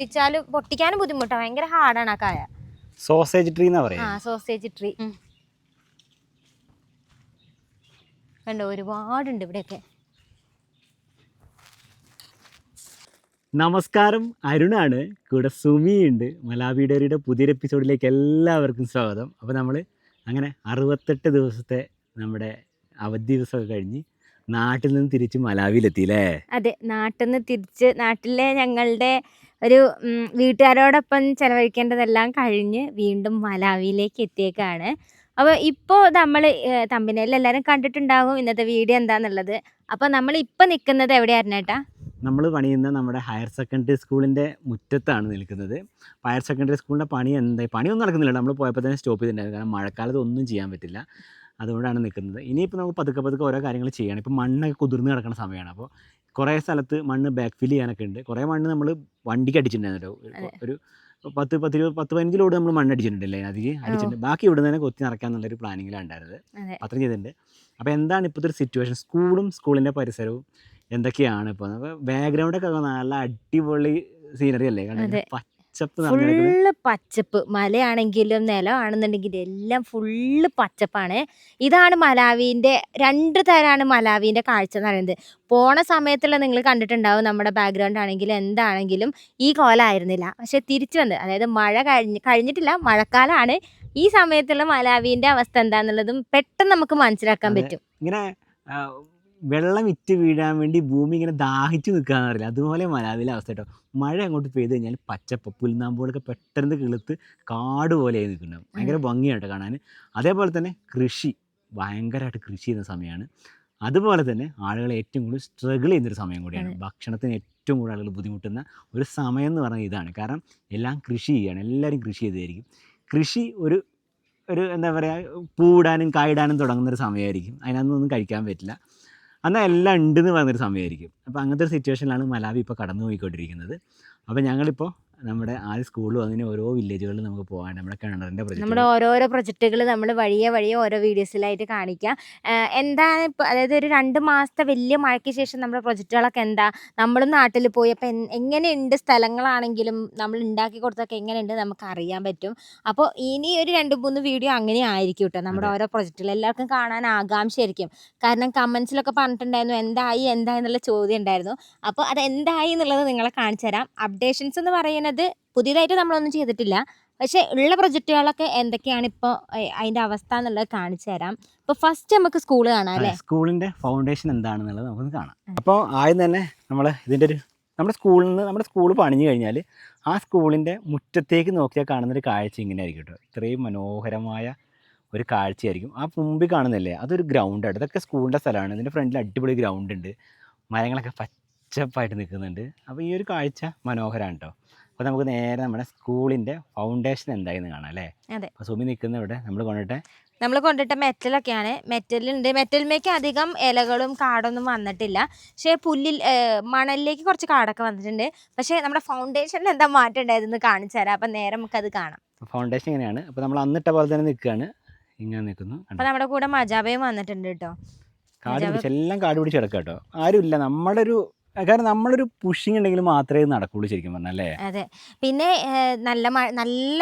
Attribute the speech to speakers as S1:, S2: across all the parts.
S1: പൊട്ടിച്ചാലും പൊട്ടിക്കാനും ബുദ്ധിമുട്ടാണ് ഭയങ്കര ഹാർഡാണ് ആ കായ.
S2: സോസേജ് ട്രീ എന്നാ
S1: ആ സോസേജ് ട്രീ. കണ്ടോ ഒരുപാടുണ്ട് ഇവിടെയൊക്കെ.
S2: നമസ്കാരം അരുണാണ്. കൂടെ സുമിയുണ്ട്. ഉണ്ട് ഡയറിയുടെ പുതിയൊരു എപ്പിസോഡിലേക്ക് എല്ലാവർക്കും സ്വാഗതം. അപ്പോൾ നമ്മൾ അങ്ങനെ അറുപത്തെട്ട് ദിവസത്തെ നമ്മുടെ അവധി ദിവസമൊക്കെ കഴിഞ്ഞ് നാട്ടിൽ നിന്ന് തിരിച്ച് മലാവിയിലെത്തി അല്ലേ
S1: അതെ നാട്ടിൽ നിന്ന് തിരിച്ച് നാട്ടിലെ ഞങ്ങളുടെ ഒരു വീട്ടുകാരോടൊപ്പം ചെലവഴിക്കേണ്ടതെല്ലാം കഴിഞ്ഞ് വീണ്ടും മലാവിയിലേക്ക് എത്തിയേക്കാണ്. അപ്പോൾ ഇപ്പോൾ നമ്മൾ തമ്പിനയിൽ എല്ലാവരും കണ്ടിട്ടുണ്ടാകും ഇന്നത്തെ വീഡിയോ എന്താന്നുള്ളത്. അപ്പോൾ നമ്മൾ ഇപ്പോൾ നിൽക്കുന്നത് എവിടെയായിരുന്നു ഏട്ടാ?
S2: നമ്മൾ പണിയുന്ന നമ്മുടെ ഹയർ സെക്കൻഡറി സ്കൂളിന്റെ മുറ്റത്താണ് നിൽക്കുന്നത്. ഹയർ സെക്കൻഡറി സ്കൂളിന്റെ പണി എന്താ? പണിയൊന്നും നടക്കുന്നില്ല. നമ്മൾ പോയപ്പോൾ തന്നെ സ്റ്റോപ്പ് ചെയ്തിട്ടുണ്ടായിരുന്നു. കാരണം മഴക്കാലത്ത് ഒന്നും ചെയ്യാൻ പറ്റില്ല. അതുകൊണ്ടാണ് നിൽക്കുന്നത്. ഇനിയിപ്പോൾ നമുക്ക് പതുക്കെ പതുക്കെ ഓരോ കാര്യങ്ങൾ ചെയ്യണം. ഇപ്പോൾ മണ്ണൊക്കെ കുതിർന്ന് കിടക്കുന്ന സമയമാണ് അപ്പോൾ കുറേ സ്ഥലത്ത് മണ്ണ് ബാക്ക് ഫിൽ ചെയ്യാനൊക്കെ ഉണ്ട് കുറേ മണ്ണ് നമ്മൾ വണ്ടിക്ക് അടിച്ചിട്ടുണ്ടായിരുന്നല്ലോ. ഒരു പത്ത് പത്ത് ഇരുപത് പത്ത് പതിനഞ്ച് ലോഡ് നമ്മൾ മണ്ണ് അടിച്ചിട്ടുണ്ടല്ലേ? അതിൽ അടിച്ചിട്ടുണ്ട് ബാക്കി ഇവിടെ തന്നെ കൊത്തി നിറയ്ക്കാന്നുള്ളൊരു പ്ലാനിങ്ങിലാണ് ഉണ്ടായിരുന്നത്. അത്രയും ചെയ്തിട്ടുണ്ട്. അപ്പോൾ എന്താണ് ഇപ്പോഴത്തെ ഒരു സിറ്റുവേഷൻ സ്കൂളും സ്കൂളിന്റെ പരിസരവും എന്തൊക്കെയാണ് ഇപ്പോൾ ബാക്ക്ഗ്രൗണ്ടൊക്കെ നല്ല അടിപൊളി സീനറി അല്ലേ?
S1: അതെ.
S2: പച്ചപ്പ്
S1: ഫുള്ള് പച്ചപ്പ്. മലയാണെങ്കിലും നിലമാണെന്നുണ്ടെങ്കിലും എല്ലാം ഫുള്ള് പച്ചപ്പാണ്. ഇതാണ് മലാവിന്റെ രണ്ട് തരാണ് മലാവിന്റെ കാഴ്ച എന്ന് പറയുന്നത്. പോണ സമയത്തുള്ള നിങ്ങൾ കണ്ടിട്ടുണ്ടാവും നമ്മുടെ ബാക്ക്ഗ്രൗണ്ട് ആണെങ്കിലും എന്താണെങ്കിലും ഈ കോലമായിരുന്നില്ല പക്ഷെ തിരിച്ചു വന്ന് അതായത് മഴ കഴിഞ്ഞ് കഴിഞ്ഞിട്ടില്ല മഴക്കാലമാണ് ഈ സമയത്തുള്ള മലാവിന്റെ അവസ്ഥ എന്താണെന്നുള്ളതും പെട്ടെന്ന് നമുക്ക് മനസ്സിലാക്കാൻ പറ്റും.
S2: ഇങ്ങനെ വെള്ളം ഇറ്റ് വീഴാൻ വേണ്ടി ഭൂമി ഇങ്ങനെ ദാഹിച്ചു നിൽക്കാന്ന് അറിയില്ല. അതുപോലെ മലാവിലെ അവസ്ഥ കേട്ടോ. മഴ അങ്ങോട്ട് പെയ്ത് കഴിഞ്ഞാൽ പച്ചപ്പ് പുൽനാമ്പുകളൊക്കെ പെട്ടെന്ന് കിളുത്ത് കാട് പോലെ നിൽക്കുന്നുണ്ടാവും ഭയങ്കര ഭംഗിയായിട്ട് കാണാൻ അതേപോലെ തന്നെ കൃഷി. ഭയങ്കരമായിട്ട് കൃഷി ചെയ്യുന്ന സമയമാണ് അതുപോലെ തന്നെ ആളുകൾ ഏറ്റവും കൂടുതൽ സ്ട്രഗിൾ ചെയ്യുന്നൊരു സമയം കൂടിയാണ്. ഭക്ഷണത്തിന് ഏറ്റവും കൂടുതൽ ആളുകൾ ബുദ്ധിമുട്ടുന്ന ഒരു സമയം എന്ന് പറഞ്ഞാൽ ഇതാണ്. കാരണം എല്ലാം കൃഷി ചെയ്യുകയാണ്. എല്ലാവരും കൃഷി ചെയ്തായിരിക്കും കൃഷി ഒരു ഒരു എന്താ പറയുക പൂവിടാനും കായിടാനും തുടങ്ങുന്ന ഒരു സമയമായിരിക്കും. അതിനകത്തൊന്നും കഴിക്കാൻ പറ്റില്ല. എന്നാൽ എല്ലാം ഉണ്ടെന്ന് പറഞ്ഞൊരു സമയമായിരിക്കും അപ്പോൾ അങ്ങനത്തെ ഒരു സിറ്റുവേഷനിലാണ് മലാവി ഇപ്പോൾ കടന്നു പോയിക്കൊണ്ടിരിക്കുന്നത് അപ്പോൾ ഞങ്ങളിപ്പോൾ നമ്മുടെ ആ സ്കൂളും അങ്ങനെ ഓരോ വില്ലേജുകളിലും നമുക്ക് പോകാൻ നമ്മുടെ കിണറിന്റെ
S1: നമ്മുടെ ഓരോരോ പ്രൊജക്റ്റുകൾ നമ്മൾ വഴിയെ വഴിയെ ഓരോ വീഡിയോസിലായിട്ട് കാണിക്കാം. എന്താണ് ഇപ്പോൾ അതായത് ഒരു രണ്ട് മാസത്തെ വലിയ മഴയ്ക്ക് ശേഷം നമ്മുടെ പ്രൊജക്റ്റുകളൊക്കെ എന്താ? നമ്മളും നാട്ടിൽ പോയി അപ്പം എങ്ങനെയുണ്ട് സ്ഥലങ്ങളാണെങ്കിലും നമ്മൾ ഉണ്ടാക്കി കൊടുത്തൊക്കെ എങ്ങനെയുണ്ട് നമുക്ക് അറിയാൻ പറ്റും. അപ്പോൾ ഇനി ഒരു രണ്ട് മൂന്ന് വീഡിയോ അങ്ങനെ ആയിരിക്കും കേട്ടോ. നമ്മുടെ ഓരോ പ്രൊജക്റ്റുകൾ എല്ലാവർക്കും കാണാൻ ആകാംക്ഷയായിരിക്കും. കാരണം കമൻസിലൊക്കെ പറഞ്ഞിട്ടുണ്ടായിരുന്നു എന്തായി എന്തായി എന്നുള്ള ചോദ്യം ഉണ്ടായിരുന്നു. അപ്പോൾ അത് എന്തായി എന്നുള്ളത് നിങ്ങളെ കാണിച്ചു തരാം അപ്ഡേഷൻസ് എന്ന് പറയുന്നത് പുതിയതായിട്ട് നമ്മളൊന്നും ചെയ്തിട്ടില്ല. പക്ഷേ ഉള്ള പ്രൊജക്റ്റുകളൊക്കെ എന്തൊക്കെയാണ് ഇപ്പോൾ അതിന്റെ അവസ്ഥ എന്നുള്ളത് കാണിച്ചു തരാം. ഇപ്പോൾ ഫസ്റ്റ് നമുക്ക് സ്കൂൾ കാണാം അല്ലേ?
S2: സ്കൂളിന്റെ ഫൗണ്ടേഷൻ എന്താണെന്നുള്ളത് നമുക്ക് കാണാം. അപ്പോൾ ആദ്യം തന്നെ നമ്മൾ ഇതിന്റെ ഒരു നമ്മുടെ സ്കൂളിൽ നിന്ന് നമ്മുടെ സ്കൂൾ പണിഞ്ഞു കഴിഞ്ഞാൽ ആ സ്കൂളിന്റെ മുറ്റത്തേക്ക് നോക്കിയാൽ കാണുന്നൊരു കാഴ്ച ഇങ്ങനെ ആയിരിക്കും കേട്ടോ. ഇത്രയും മനോഹരമായ ഒരു കാഴ്ചയായിരിക്കും. ആ മുമ്പിൽ കാണുന്നില്ലേ അതൊരു ഗ്രൗണ്ടാണ് ഇതൊക്കെ സ്കൂളിന്റെ സ്ഥലമാണ്. ഇതിന്റെ ഫ്രണ്ടിൽ അടിപൊളി ഗ്രൗണ്ട് ഉണ്ട്. മരങ്ങളൊക്കെ പച്ചപ്പായിട്ട് നിൽക്കുന്നുണ്ട്. അപ്പോൾ ഈ ഒരു കാഴ്ച മനോഹരമാണ് കേട്ടോ. അപ്പോൾ നമുക്ക് നേരെ നമ്മുടെ സ്കൂളിന്റെ ഫൗണ്ടേഷൻ എന്തായെന്ന് കാണാം അല്ലേ?
S1: അതെ.
S2: അപ്പോൾ സുമി നിൽക്കുന്ന ഇവിടെ നമ്മൾ കൊണ്ടിട്ട്
S1: നമ്മൾ കൊണ്ടിട്ട മെറ്റലൊക്കെയാണ് മെറ്റലുണ്ട് മെറ്റലിലേക്ക് അധികം ഇലകളും കാടൊന്നും വന്നിട്ടില്ല. പക്ഷേ പുല്ലിൽ മണലിലേക്ക് കുറച്ച് കാടൊക്കെ വന്നിട്ടുണ്ട്. പക്ഷേ നമ്മുടെ ഫൗണ്ടേഷനിൽ എന്താ മാറ്റം ഉണ്ടായതെന്ന് കാണിച്ചു തരാം. അപ്പം നേരെ നമുക്കത് കാണാം.
S2: ഫൗണ്ടേഷൻ ഇങ്ങനെയാണ് അപ്പോൾ നമ്മൾ അന്നിട്ട പോലെ തന്നെ നിൽക്കുകയാണ്. ഇങ്ങനെ നിൽക്കുന്നു. അപ്പോൾ
S1: അപ്പം നമ്മുടെ കൂടെ മജാബയും വന്നിട്ടുണ്ട് കേട്ടോ.
S2: കാട് പിടിച്ച് എല്ലാം കാട് പിടിച്ച് കിടക്കാം കേട്ടോ. ആരുമില്ല. നമ്മുടെ ഒരു കാരണം നമ്മളൊരു പുഷിങ് ഉണ്ടെങ്കിൽ മാത്രമേ നടക്കുള്ളൂ ശരിക്കും പറഞ്ഞാൽ അല്ലേ?
S1: അതെ. പിന്നെ ഏഹ്, നല്ല മഴ നല്ല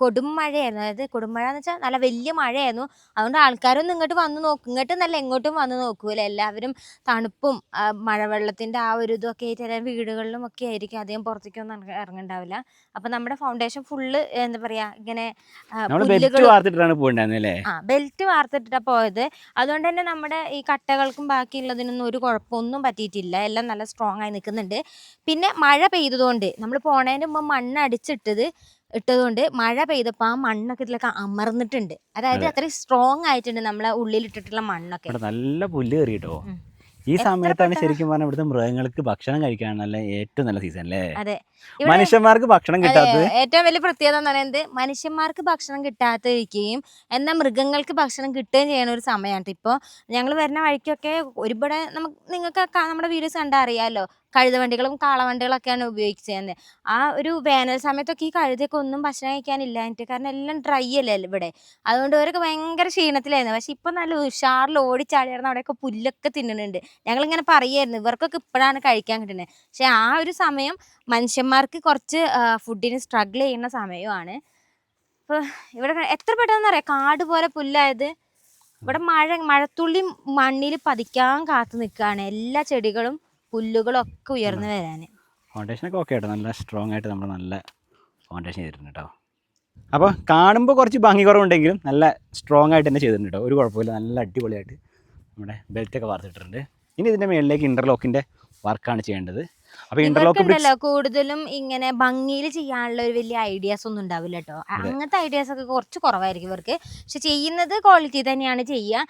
S1: കൊടും മഴയായിരുന്നു. അതായത് കൊടും മഴ എന്ന് വെച്ചാൽ നല്ല വലിയ മഴയായിരുന്നു. അതുകൊണ്ട് ആൾക്കാരൊന്നും ഇങ്ങോട്ട് വന്ന് നോക്കും ഇങ്ങോട്ട് നല്ല എങ്ങോട്ടും വന്ന് നോക്കൂല എല്ലാവരും തണുപ്പും ആ, മഴവെള്ളത്തിന്റെ ആ ഒരു ഇതൊക്കെ ആയിട്ട് എല്ലാ വീടുകളിലും ഒക്കെ ആയിരിക്കും അധികം പുറത്തേക്കൊന്നും ഇറങ്ങ- ഇറങ്ങണ്ടാവില്ല അപ്പൊ നമ്മുടെ ഫൗണ്ടേഷൻ ഫുള്ള് എന്താ പറയാ ഇങ്ങനെ ആ,
S2: നമ്മൾ ബെൽറ്റ്
S1: പുല്ലുകളും
S2: വാർത്തിട്ടാണ് പോയിണ്ടായിരുന്നത് അല്ലേ?
S1: ആ ബെൽറ്റ് വാർത്തിട്ടാ പോയത്. അതുകൊണ്ട് തന്നെ നമ്മുടെ ഈ കട്ടകൾക്കും ബാക്കിയുള്ളതിനൊന്നും ഒരു കുഴപ്പമൊന്നും പറ്റിയിട്ടില്ല. എല്ലാം നല്ല സ്ട്രോങ് ആയി നിൽക്കുന്നുണ്ട് പിന്നെ മഴ പെയ്തതുകൊണ്ട് നമ്മൾ പോണേന്റെ മുമ്പ് മണ്ണ് അടിച്ചിട്ടത് ഇട്ടതുകൊണ്ട് മഴ പെയ്തപ്പോൾ ആ മണ്ണൊക്കെ ഇതിലൊക്കെ അമർന്നിട്ടുണ്ട് അതായത്
S2: അതെ.
S1: അത്രയും സ്ട്രോങ് ആയിട്ടുണ്ട് നമ്മളെ ഉള്ളിലിട്ടിട്ടുള്ള മണ്ണൊക്കെ
S2: നല്ല പുല്ല് കയറി കേട്ടോ
S1: ഉം.
S2: ഈ സമയത്താണ് ശരിക്കും പറഞ്ഞാൽ ഇവിടുത്തെ മൃഗങ്ങൾക്ക് ഭക്ഷണം കഴിക്കാനുള്ള ഏറ്റവും നല്ല സീസൺ അല്ലേ? മനുഷ്യന്മാർക്ക് ഭക്ഷണം
S1: കിട്ടാത്ത
S2: കിട്ടാത്തത്?
S1: ഏറ്റവും വലിയ പ്രത്യേകത എന്ന് പറയുന്നത് മനുഷ്യന്മാർക്ക് ഭക്ഷണം കിട്ടാതിരിക്കുകയും എന്നാൽ മൃഗങ്ങൾക്ക് ഭക്ഷണം കിട്ടുകയും ചെയ്യുന്ന ഒരു സമയമാണ്. ഇപ്പോൾ ഞങ്ങൾ വരുന്ന വഴിക്കൊക്കെ ഒരുപാട് നമുക്ക് നിങ്ങൾക്ക് നമ്മുടെ വീഡിയോസ് കണ്ടാൽ അറിയാമല്ലോ കഴുതവണ്ടികളും കാളവണ്ടികളൊക്കെയാണ് ഉപയോഗിച്ചത് ആ ഒരു വേനൽ സമയത്തൊക്കെ ഈ കഴുതയൊക്കെ ഒന്നും ഭക്ഷണം കഴിക്കാനില്ലാഞ്ഞിട്ട് കാരണം എല്ലാം ഡ്രൈ അല്ലേ ഇവിടെ. അതുകൊണ്ട് ഇവരൊക്കെ ഭയങ്കര ക്ഷീണത്തിലായിരുന്നു. പക്ഷെ ഇപ്പം നല്ല ഉഷാറിൽ ഓടിച്ചാടിയായിരുന്നു അവിടെയൊക്കെ പുല്ലൊക്കെ തിന്നുന്നുണ്ട്. ഞങ്ങളിങ്ങനെ പറയായിരുന്നു. ഇവർക്കൊക്കെ ഇപ്പോഴാണ് കഴിക്കാൻ കിട്ടുന്നത്. പക്ഷെ ആ ഒരു സമയം മനുഷ്യന്മാർക്ക് കുറച്ച് ഫുഡിന് സ്ട്രഗിൾ ചെയ്യുന്ന സമയമാണ്. ഇപ്പോൾ ഇവിടെ എത്ര പെട്ടെന്ന് അറിയാം? കാട് പോലെ പുല്ലായത്. ഇവിടെ മഴ മഴത്തുള്ളി മണ്ണിൽ പതിക്കാൻ കാത്തു നിൽക്കുകയാണ്. എല്ലാ ചെടികളും പുല്ലുകളും ഒക്കെ ഉയർന്നു വരാൻ
S2: ഫൗണ്ടേഷനൊക്കെ ഓക്കെ ആയിട്ട് നല്ല സ്ട്രോങ് ആയിട്ട് നമ്മൾ നല്ല ഫൗണ്ടേഷൻ ചെയ്തിട്ടുണ്ട് കേട്ടോ അപ്പോൾ കാണുമ്പോൾ കുറച്ച് ഭംഗി കുറവുണ്ടെങ്കിലും നല്ല സ്ട്രോങ് ആയിട്ട് തന്നെ ചെയ്തിട്ടുണ്ട് കേട്ടോ ഒരു കുഴപ്പമില്ല. നല്ല അടിപൊളിയായിട്ട് നമ്മുടെ ബെൽറ്റൊക്കെ വാർത്തിട്ടുണ്ട് ഇനി ഇതിന്റെ മുകളിലേക്ക് ഇന്റർലോക്കിന്റെ വർക്കാണ് ചെയ്യേണ്ടത്. അപ്പോൾ
S1: ഇന്റർലോക്ക് കൂടുതലും ഇങ്ങനെ ഭംഗിയിൽ ചെയ്യാനുള്ള ഒരു വലിയ ഐഡിയാസ് ഒന്നും ഉണ്ടാവില്ല കേട്ടോ അങ്ങനത്തെ ഐഡിയാസ് ഒക്കെ കുറച്ച് കുറവായിരിക്കും ഇവർക്ക്. പക്ഷെ ചെയ്യുന്നത് ക്വാളിറ്റി തന്നെയാണ് ചെയ്യുക.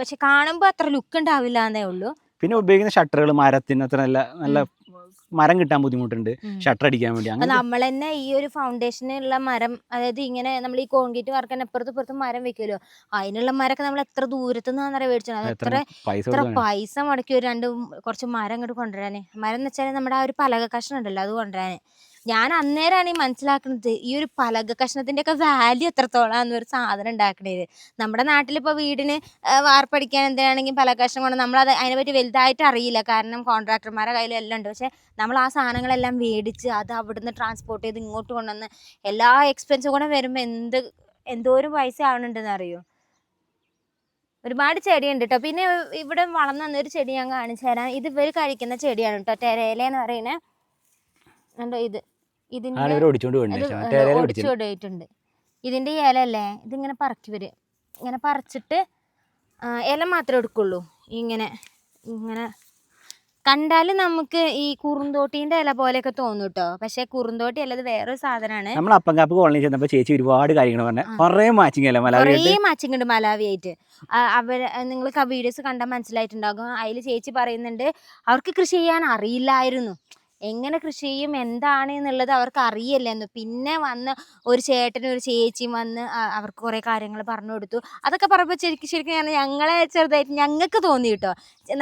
S1: പക്ഷെ കാണുമ്പോൾ അത്ര ലുക്ക് ഉണ്ടാവില്ല എന്നേ ഉള്ളൂ.
S2: പിന്നെ ഉപയോഗിക്കുന്ന ഷട്ടറുകൾ മരത്തിന് അത്ര നല്ല നല്ല മരം കിട്ടാൻ ബുദ്ധിമുട്ടുണ്ട്. ഷട്ടർ അടിക്കാൻ വേണ്ടി. അങ്ങനെ
S1: നമ്മൾ തന്നെ ഈ ഒരു ഫൗണ്ടേഷനുള്ള മരം അതായത് ഇങ്ങനെ നമ്മൾ ഈ കോൺക്രീറ്റ് വർക്കാൻ അപ്പുറത്ത് ഇപ്പുറത്ത് മരം വെക്കുമല്ലോ അതിനുള്ള മരമൊക്കെ നമ്മൾ എത്ര ദൂരത്തു നിന്നാണ് മേടിച്ചത് അത്
S2: എത്ര
S1: എത്ര
S2: പൈസ
S1: മുടക്കി ഒരു രണ്ട് കുറച്ച് മരം ഇങ്ങോട്ട് കൊണ്ടുവരാന്. മരം എന്ന് വെച്ചാൽ നമ്മുടെ ആ ഒരു പലക കഷ്ണം ഉണ്ടല്ലോ അത് കൊണ്ടുവരാന്. ഞാൻ അന്നേരമാണ് ഈ മനസ്സിലാക്കുന്നത് ഈ ഒരു പലക കഷ്ണത്തിന്റെ ഒക്കെ വാല്യൂ എത്രത്തോളാന്ന് ഒരു സാധനം ഉണ്ടാക്കണത് നമ്മുടെ നാട്ടിലിപ്പോൾ വീടിന് വാർപ്പടിക്കാൻ എന്താണെങ്കിൽ പലക കഷ്ണം കൊണ്ട് നമ്മളത് അതിനെപ്പറ്റി വലുതായിട്ട് അറിയില്ല. കാരണം കോൺട്രാക്ടർമാരുടെ കയ്യിലും എല്ലാം ഉണ്ട്. പക്ഷെ നമ്മൾ ആ സാധനങ്ങളെല്ലാം മേടിച്ച് അത് അവിടുന്ന് ട്രാൻസ്പോർട്ട് ചെയ്ത് ഇങ്ങോട്ട് കൊണ്ടുവന്ന് എല്ലാ എക്സ്പെൻസും കൂടെ വരുമ്പോൾ എന്ത് എന്തോരം പൈസ ആവണുണ്ടെന്ന് അറിയോ? ഒരുപാട് ചെടിയുണ്ട് കേട്ടോ പിന്നെ ഇവിടെ വളർന്നു വന്ന ഒരു ചെടി ഞാൻ കാണിച്ചു തരാം. ഇത് ഇവർ കഴിക്കുന്ന ചെടിയാണ് കേട്ടോ ടെരേല എന്ന് പറയുന്നത് കണ്ടോ ഇത്? ഇതിന്റെ ഇതിന്റെ ഇല അല്ലേ ഇതിങ്ങനെ പറക്കി വരും ഇങ്ങനെ പറിച്ചിട്ട് ഇല മാത്രമേ എടുക്കുള്ളൂ. ഇങ്ങനെ ഇങ്ങനെ. കണ്ടാൽ നമുക്ക് ഈ കുറുന്തോട്ടിന്റെ ഇല പോലെയൊക്കെ തോന്നും കേട്ടോ പക്ഷെ കുറുന്തോട്ടി അല്ലത് വേറൊരു സാധനമാണ്
S2: നമ്മൾ അപ്പങ്കാപ്പ് കോളനി ചെന്നപ്പോൾ ചേച്ചി ഒരുപാട് കാര്യങ്ങൾ പറഞ്ഞു. കുറേ മാച്ചിങ് അല്ലേ
S1: കുറേ
S2: മലയാളി
S1: മാച്ചിങ് ഉണ്ട് മലാവിയായിട്ട് അവർ നിങ്ങൾക്ക് ആ വീഡിയോസ് കണ്ടാൽ മനസ്സിലായിട്ടുണ്ടാകും. അതിൽ ചേച്ചി പറയുന്നുണ്ട് അവർക്ക് കൃഷി ചെയ്യാൻ അറിയില്ലായിരുന്നു. എങ്ങനെ കൃഷി ചെയ്യും എന്താണ് എന്നുള്ളത് അവർക്ക് അറിയില്ലായിരുന്നു. പിന്നെ വന്ന് ഒരു ചേട്ടനും ഒരു ചേച്ചിയും വന്ന് അവർക്ക് കുറേ കാര്യങ്ങൾ പറഞ്ഞു കൊടുത്തു. അതൊക്കെ പറയുമ്പോൾ ശരിക്കും ശരിക്കും ഞങ്ങളെ ചെറുതായിട്ട് ഞങ്ങൾക്ക് തോന്നി കേട്ടോ.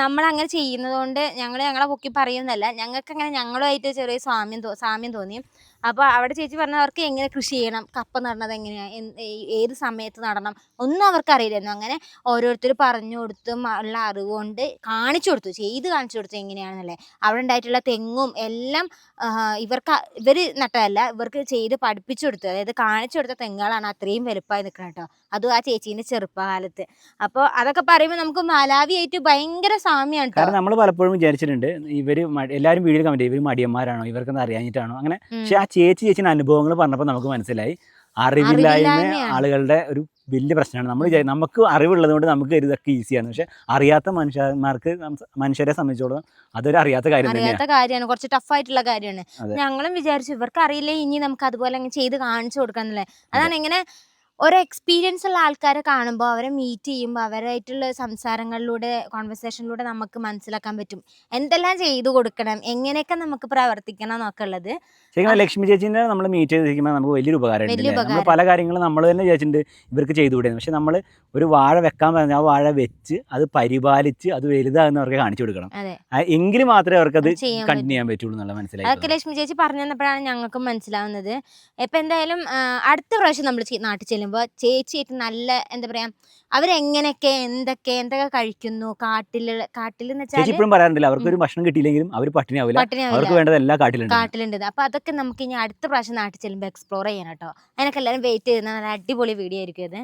S1: നമ്മൾ അങ്ങനെ ചെയ്യുന്നത് കൊണ്ട് ഞങ്ങൾ ഞങ്ങളെ പൊക്കി പറയുന്നതല്ല. ഞങ്ങൾക്ക് അങ്ങനെ ഞങ്ങളുമായിട്ട് ചെറിയ സാമ്യം സാമ്യം തോന്നി. അപ്പോൾ അവിടെ ചേച്ചി പറഞ്ഞ അവർക്ക് എങ്ങനെ കൃഷി ചെയ്യണം? കപ്പ നടണത് എങ്ങനെയാണ് ഏത് സമയത്ത് നടണം? ഒന്നും അവർക്ക് അറിയില്ലായിരുന്നു. അങ്ങനെ ഓരോരുത്തർ പറഞ്ഞു കൊടുത്തും ഉള്ള അറിവുകൊണ്ട് കാണിച്ചു കൊടുത്തു. ചെയ്ത് കാണിച്ചു കൊടുത്തു എങ്ങനെയാണെന്നല്ലേ. അവിടെ ഉണ്ടായിട്ടുള്ള തെങ്ങും എല്ലാം ഇവർക്ക് ഇവർ നട്ടതല്ല. ഇവർക്ക് ചെയ്ത് പഠിപ്പിച്ചു കൊടുത്തു. അതായത് കാണിച്ചു കൊടുത്ത തെങ്ങുകളാണ് അത്രയും വലുപ്പമായി നിൽക്കുന്നത് കേട്ടോ. അതും ആ ചേച്ചീന്റെ ചെറുപ്പകാലത്ത്. അപ്പോൾ അതൊക്കെ പറയുമ്പോൾ നമുക്ക് മലാവിയായിട്ട് ഭയങ്കര സാമ്യമാണ്
S2: കാരണം നമ്മൾ പലപ്പോഴും വിചാരിച്ചിട്ടുണ്ട് ഇവർ എല്ലാവരും വീഡിയോ കമന്റ് ഇവർ മടിയന്മാരാണോ ഇവർക്കൊന്നും അറിയാഞ്ഞിട്ടാണോ? അങ്ങനെ പക്ഷെ ആ ചേച്ചി ചേച്ചിന്റെ അനുഭവങ്ങൾ പറഞ്ഞപ്പോൾ നമുക്ക് മനസ്സിലായി അറിവില്ലായ്മ
S1: അറിവില്ലായ്മയാണ്.
S2: ആളുകളുടെ ഒരു വലിയ പ്രശ്നമാണ്. നമ്മൾ വിചാരി നമുക്ക് അറിവുള്ളത് കൊണ്ട് നമുക്ക് ഇതൊക്കെ ഈസിയാണ്. പക്ഷെ അറിയാത്ത മനുഷ്യന്മാർക്ക് നം- മനുഷ്യരെ സംബന്ധിച്ചോളം അതൊരു അറിയാത്ത കാര്യം തന്നെയാണ്
S1: അറിയാത്ത കാര്യമാണ് കുറച്ച് ടഫ് ആയിട്ടുള്ള കാര്യമാണ്.
S2: അതെ.
S1: ഞങ്ങളും വിചാരിച്ചു ഇവർക്ക് അറിയില്ലേ ഇനി നമുക്ക് അതുപോലെ അങ്ങ് ചെയ്ത് കാണിച്ചു കൊടുക്കാന്നല്ലേ? അതാണ് ഇങ്ങനെ ഒരു എക്സ്പീരിയൻസ് ഉള്ള ആൾക്കാരെ കാണുമ്പോൾ അവരെ മീറ്റ് ചെയ്യുമ്പോൾ അവരായിട്ടുള്ള സംസാരങ്ങളിലൂടെ കോൺവെർസേഷനിലൂടെ നമുക്ക് മനസ്സിലാക്കാൻ പറ്റും. എന്തെല്ലാം ചെയ്തു കൊടുക്കണം എങ്ങനെയൊക്കെ നമുക്ക് പ്രവർത്തിക്കണം എന്നൊക്കെ ഉള്ളത്.
S2: ശരിക്കും ലക്ഷ്മി ചേച്ചിനെ നമ്മൾ മീറ്റ് ചെയ്തിരിക്കുമ്പോൾ നമുക്ക് വലിയൊരു ഉപകാരം
S1: വലിയ
S2: ഉണ്ട് നമ്മൾ പല കാര്യങ്ങളും നമ്മൾ തന്നെ ചേച്ചിട്ടുണ്ട് ഇവർക്ക് ചെയ്തു ചെയ്തുകൂടെ പക്ഷെ നമ്മൾ ഒരു വാഴ വെക്കാൻ പറഞ്ഞാൽ ആ വാഴ വെച്ച് അത് പരിപാലിച്ച് അത് വലുതാകുന്നവർക്ക് കാണിച്ചു കൊടുക്കണം. എങ്കിലും എങ്കിൽ മാത്രമേ അവർക്ക് അത് കണ്ടിന്യൂ ചെയ്യാൻ പറ്റുള്ളൂ എന്നുള്ള
S1: അതൊക്കെ ലക്ഷ്മി ചേച്ചി പറഞ്ഞു തന്നപ്പോഴാണ് ഞങ്ങൾക്കും മനസ്സിലാവുന്നത്. ഇപ്പം എന്തായാലും അടുത്ത പ്രാവശ്യം നമ്മൾ നാട്ടിൽ ചെല്ലുമ്പോൾ ചേച്ചിയായിട്ട് നല്ല എന്താ പറയാ അവരെങ്ങനെയൊക്കെ എന്തൊക്കെ എന്തൊക്കെ കഴിക്കുന്നു? കാട്ടിൽ കാട്ടിൽ
S2: ചേച്ചി
S1: വെച്ചാൽ
S2: ഇപ്പോഴും പറയാറുണ്ടല്ലോ അവർക്ക് ഒരു ഭക്ഷണം കിട്ടിയില്ലെങ്കിലും അവർ
S1: പട്ടിണിയാവില്ല.
S2: അവർക്ക് വേണ്ടത് എല്ലാ കാട്ടിലുണ്ട്.
S1: കാട്ടിലുണ്ട്. അപ്പൊ അതൊക്കെ നമുക്ക് ഇനി അടുത്ത പ്രാവശ്യം നാട്ടിൽ ചെല്ലുമ്പോൾ എക്സ്പ്ലോർ ചെയ്യണം കേട്ടോ. അതിനൊക്കെ എല്ലാവരും വെയിറ്റ് ചെയ്യുന്ന നല്ല അടിപൊളി വീഡിയോ ആയിരിക്കും അത്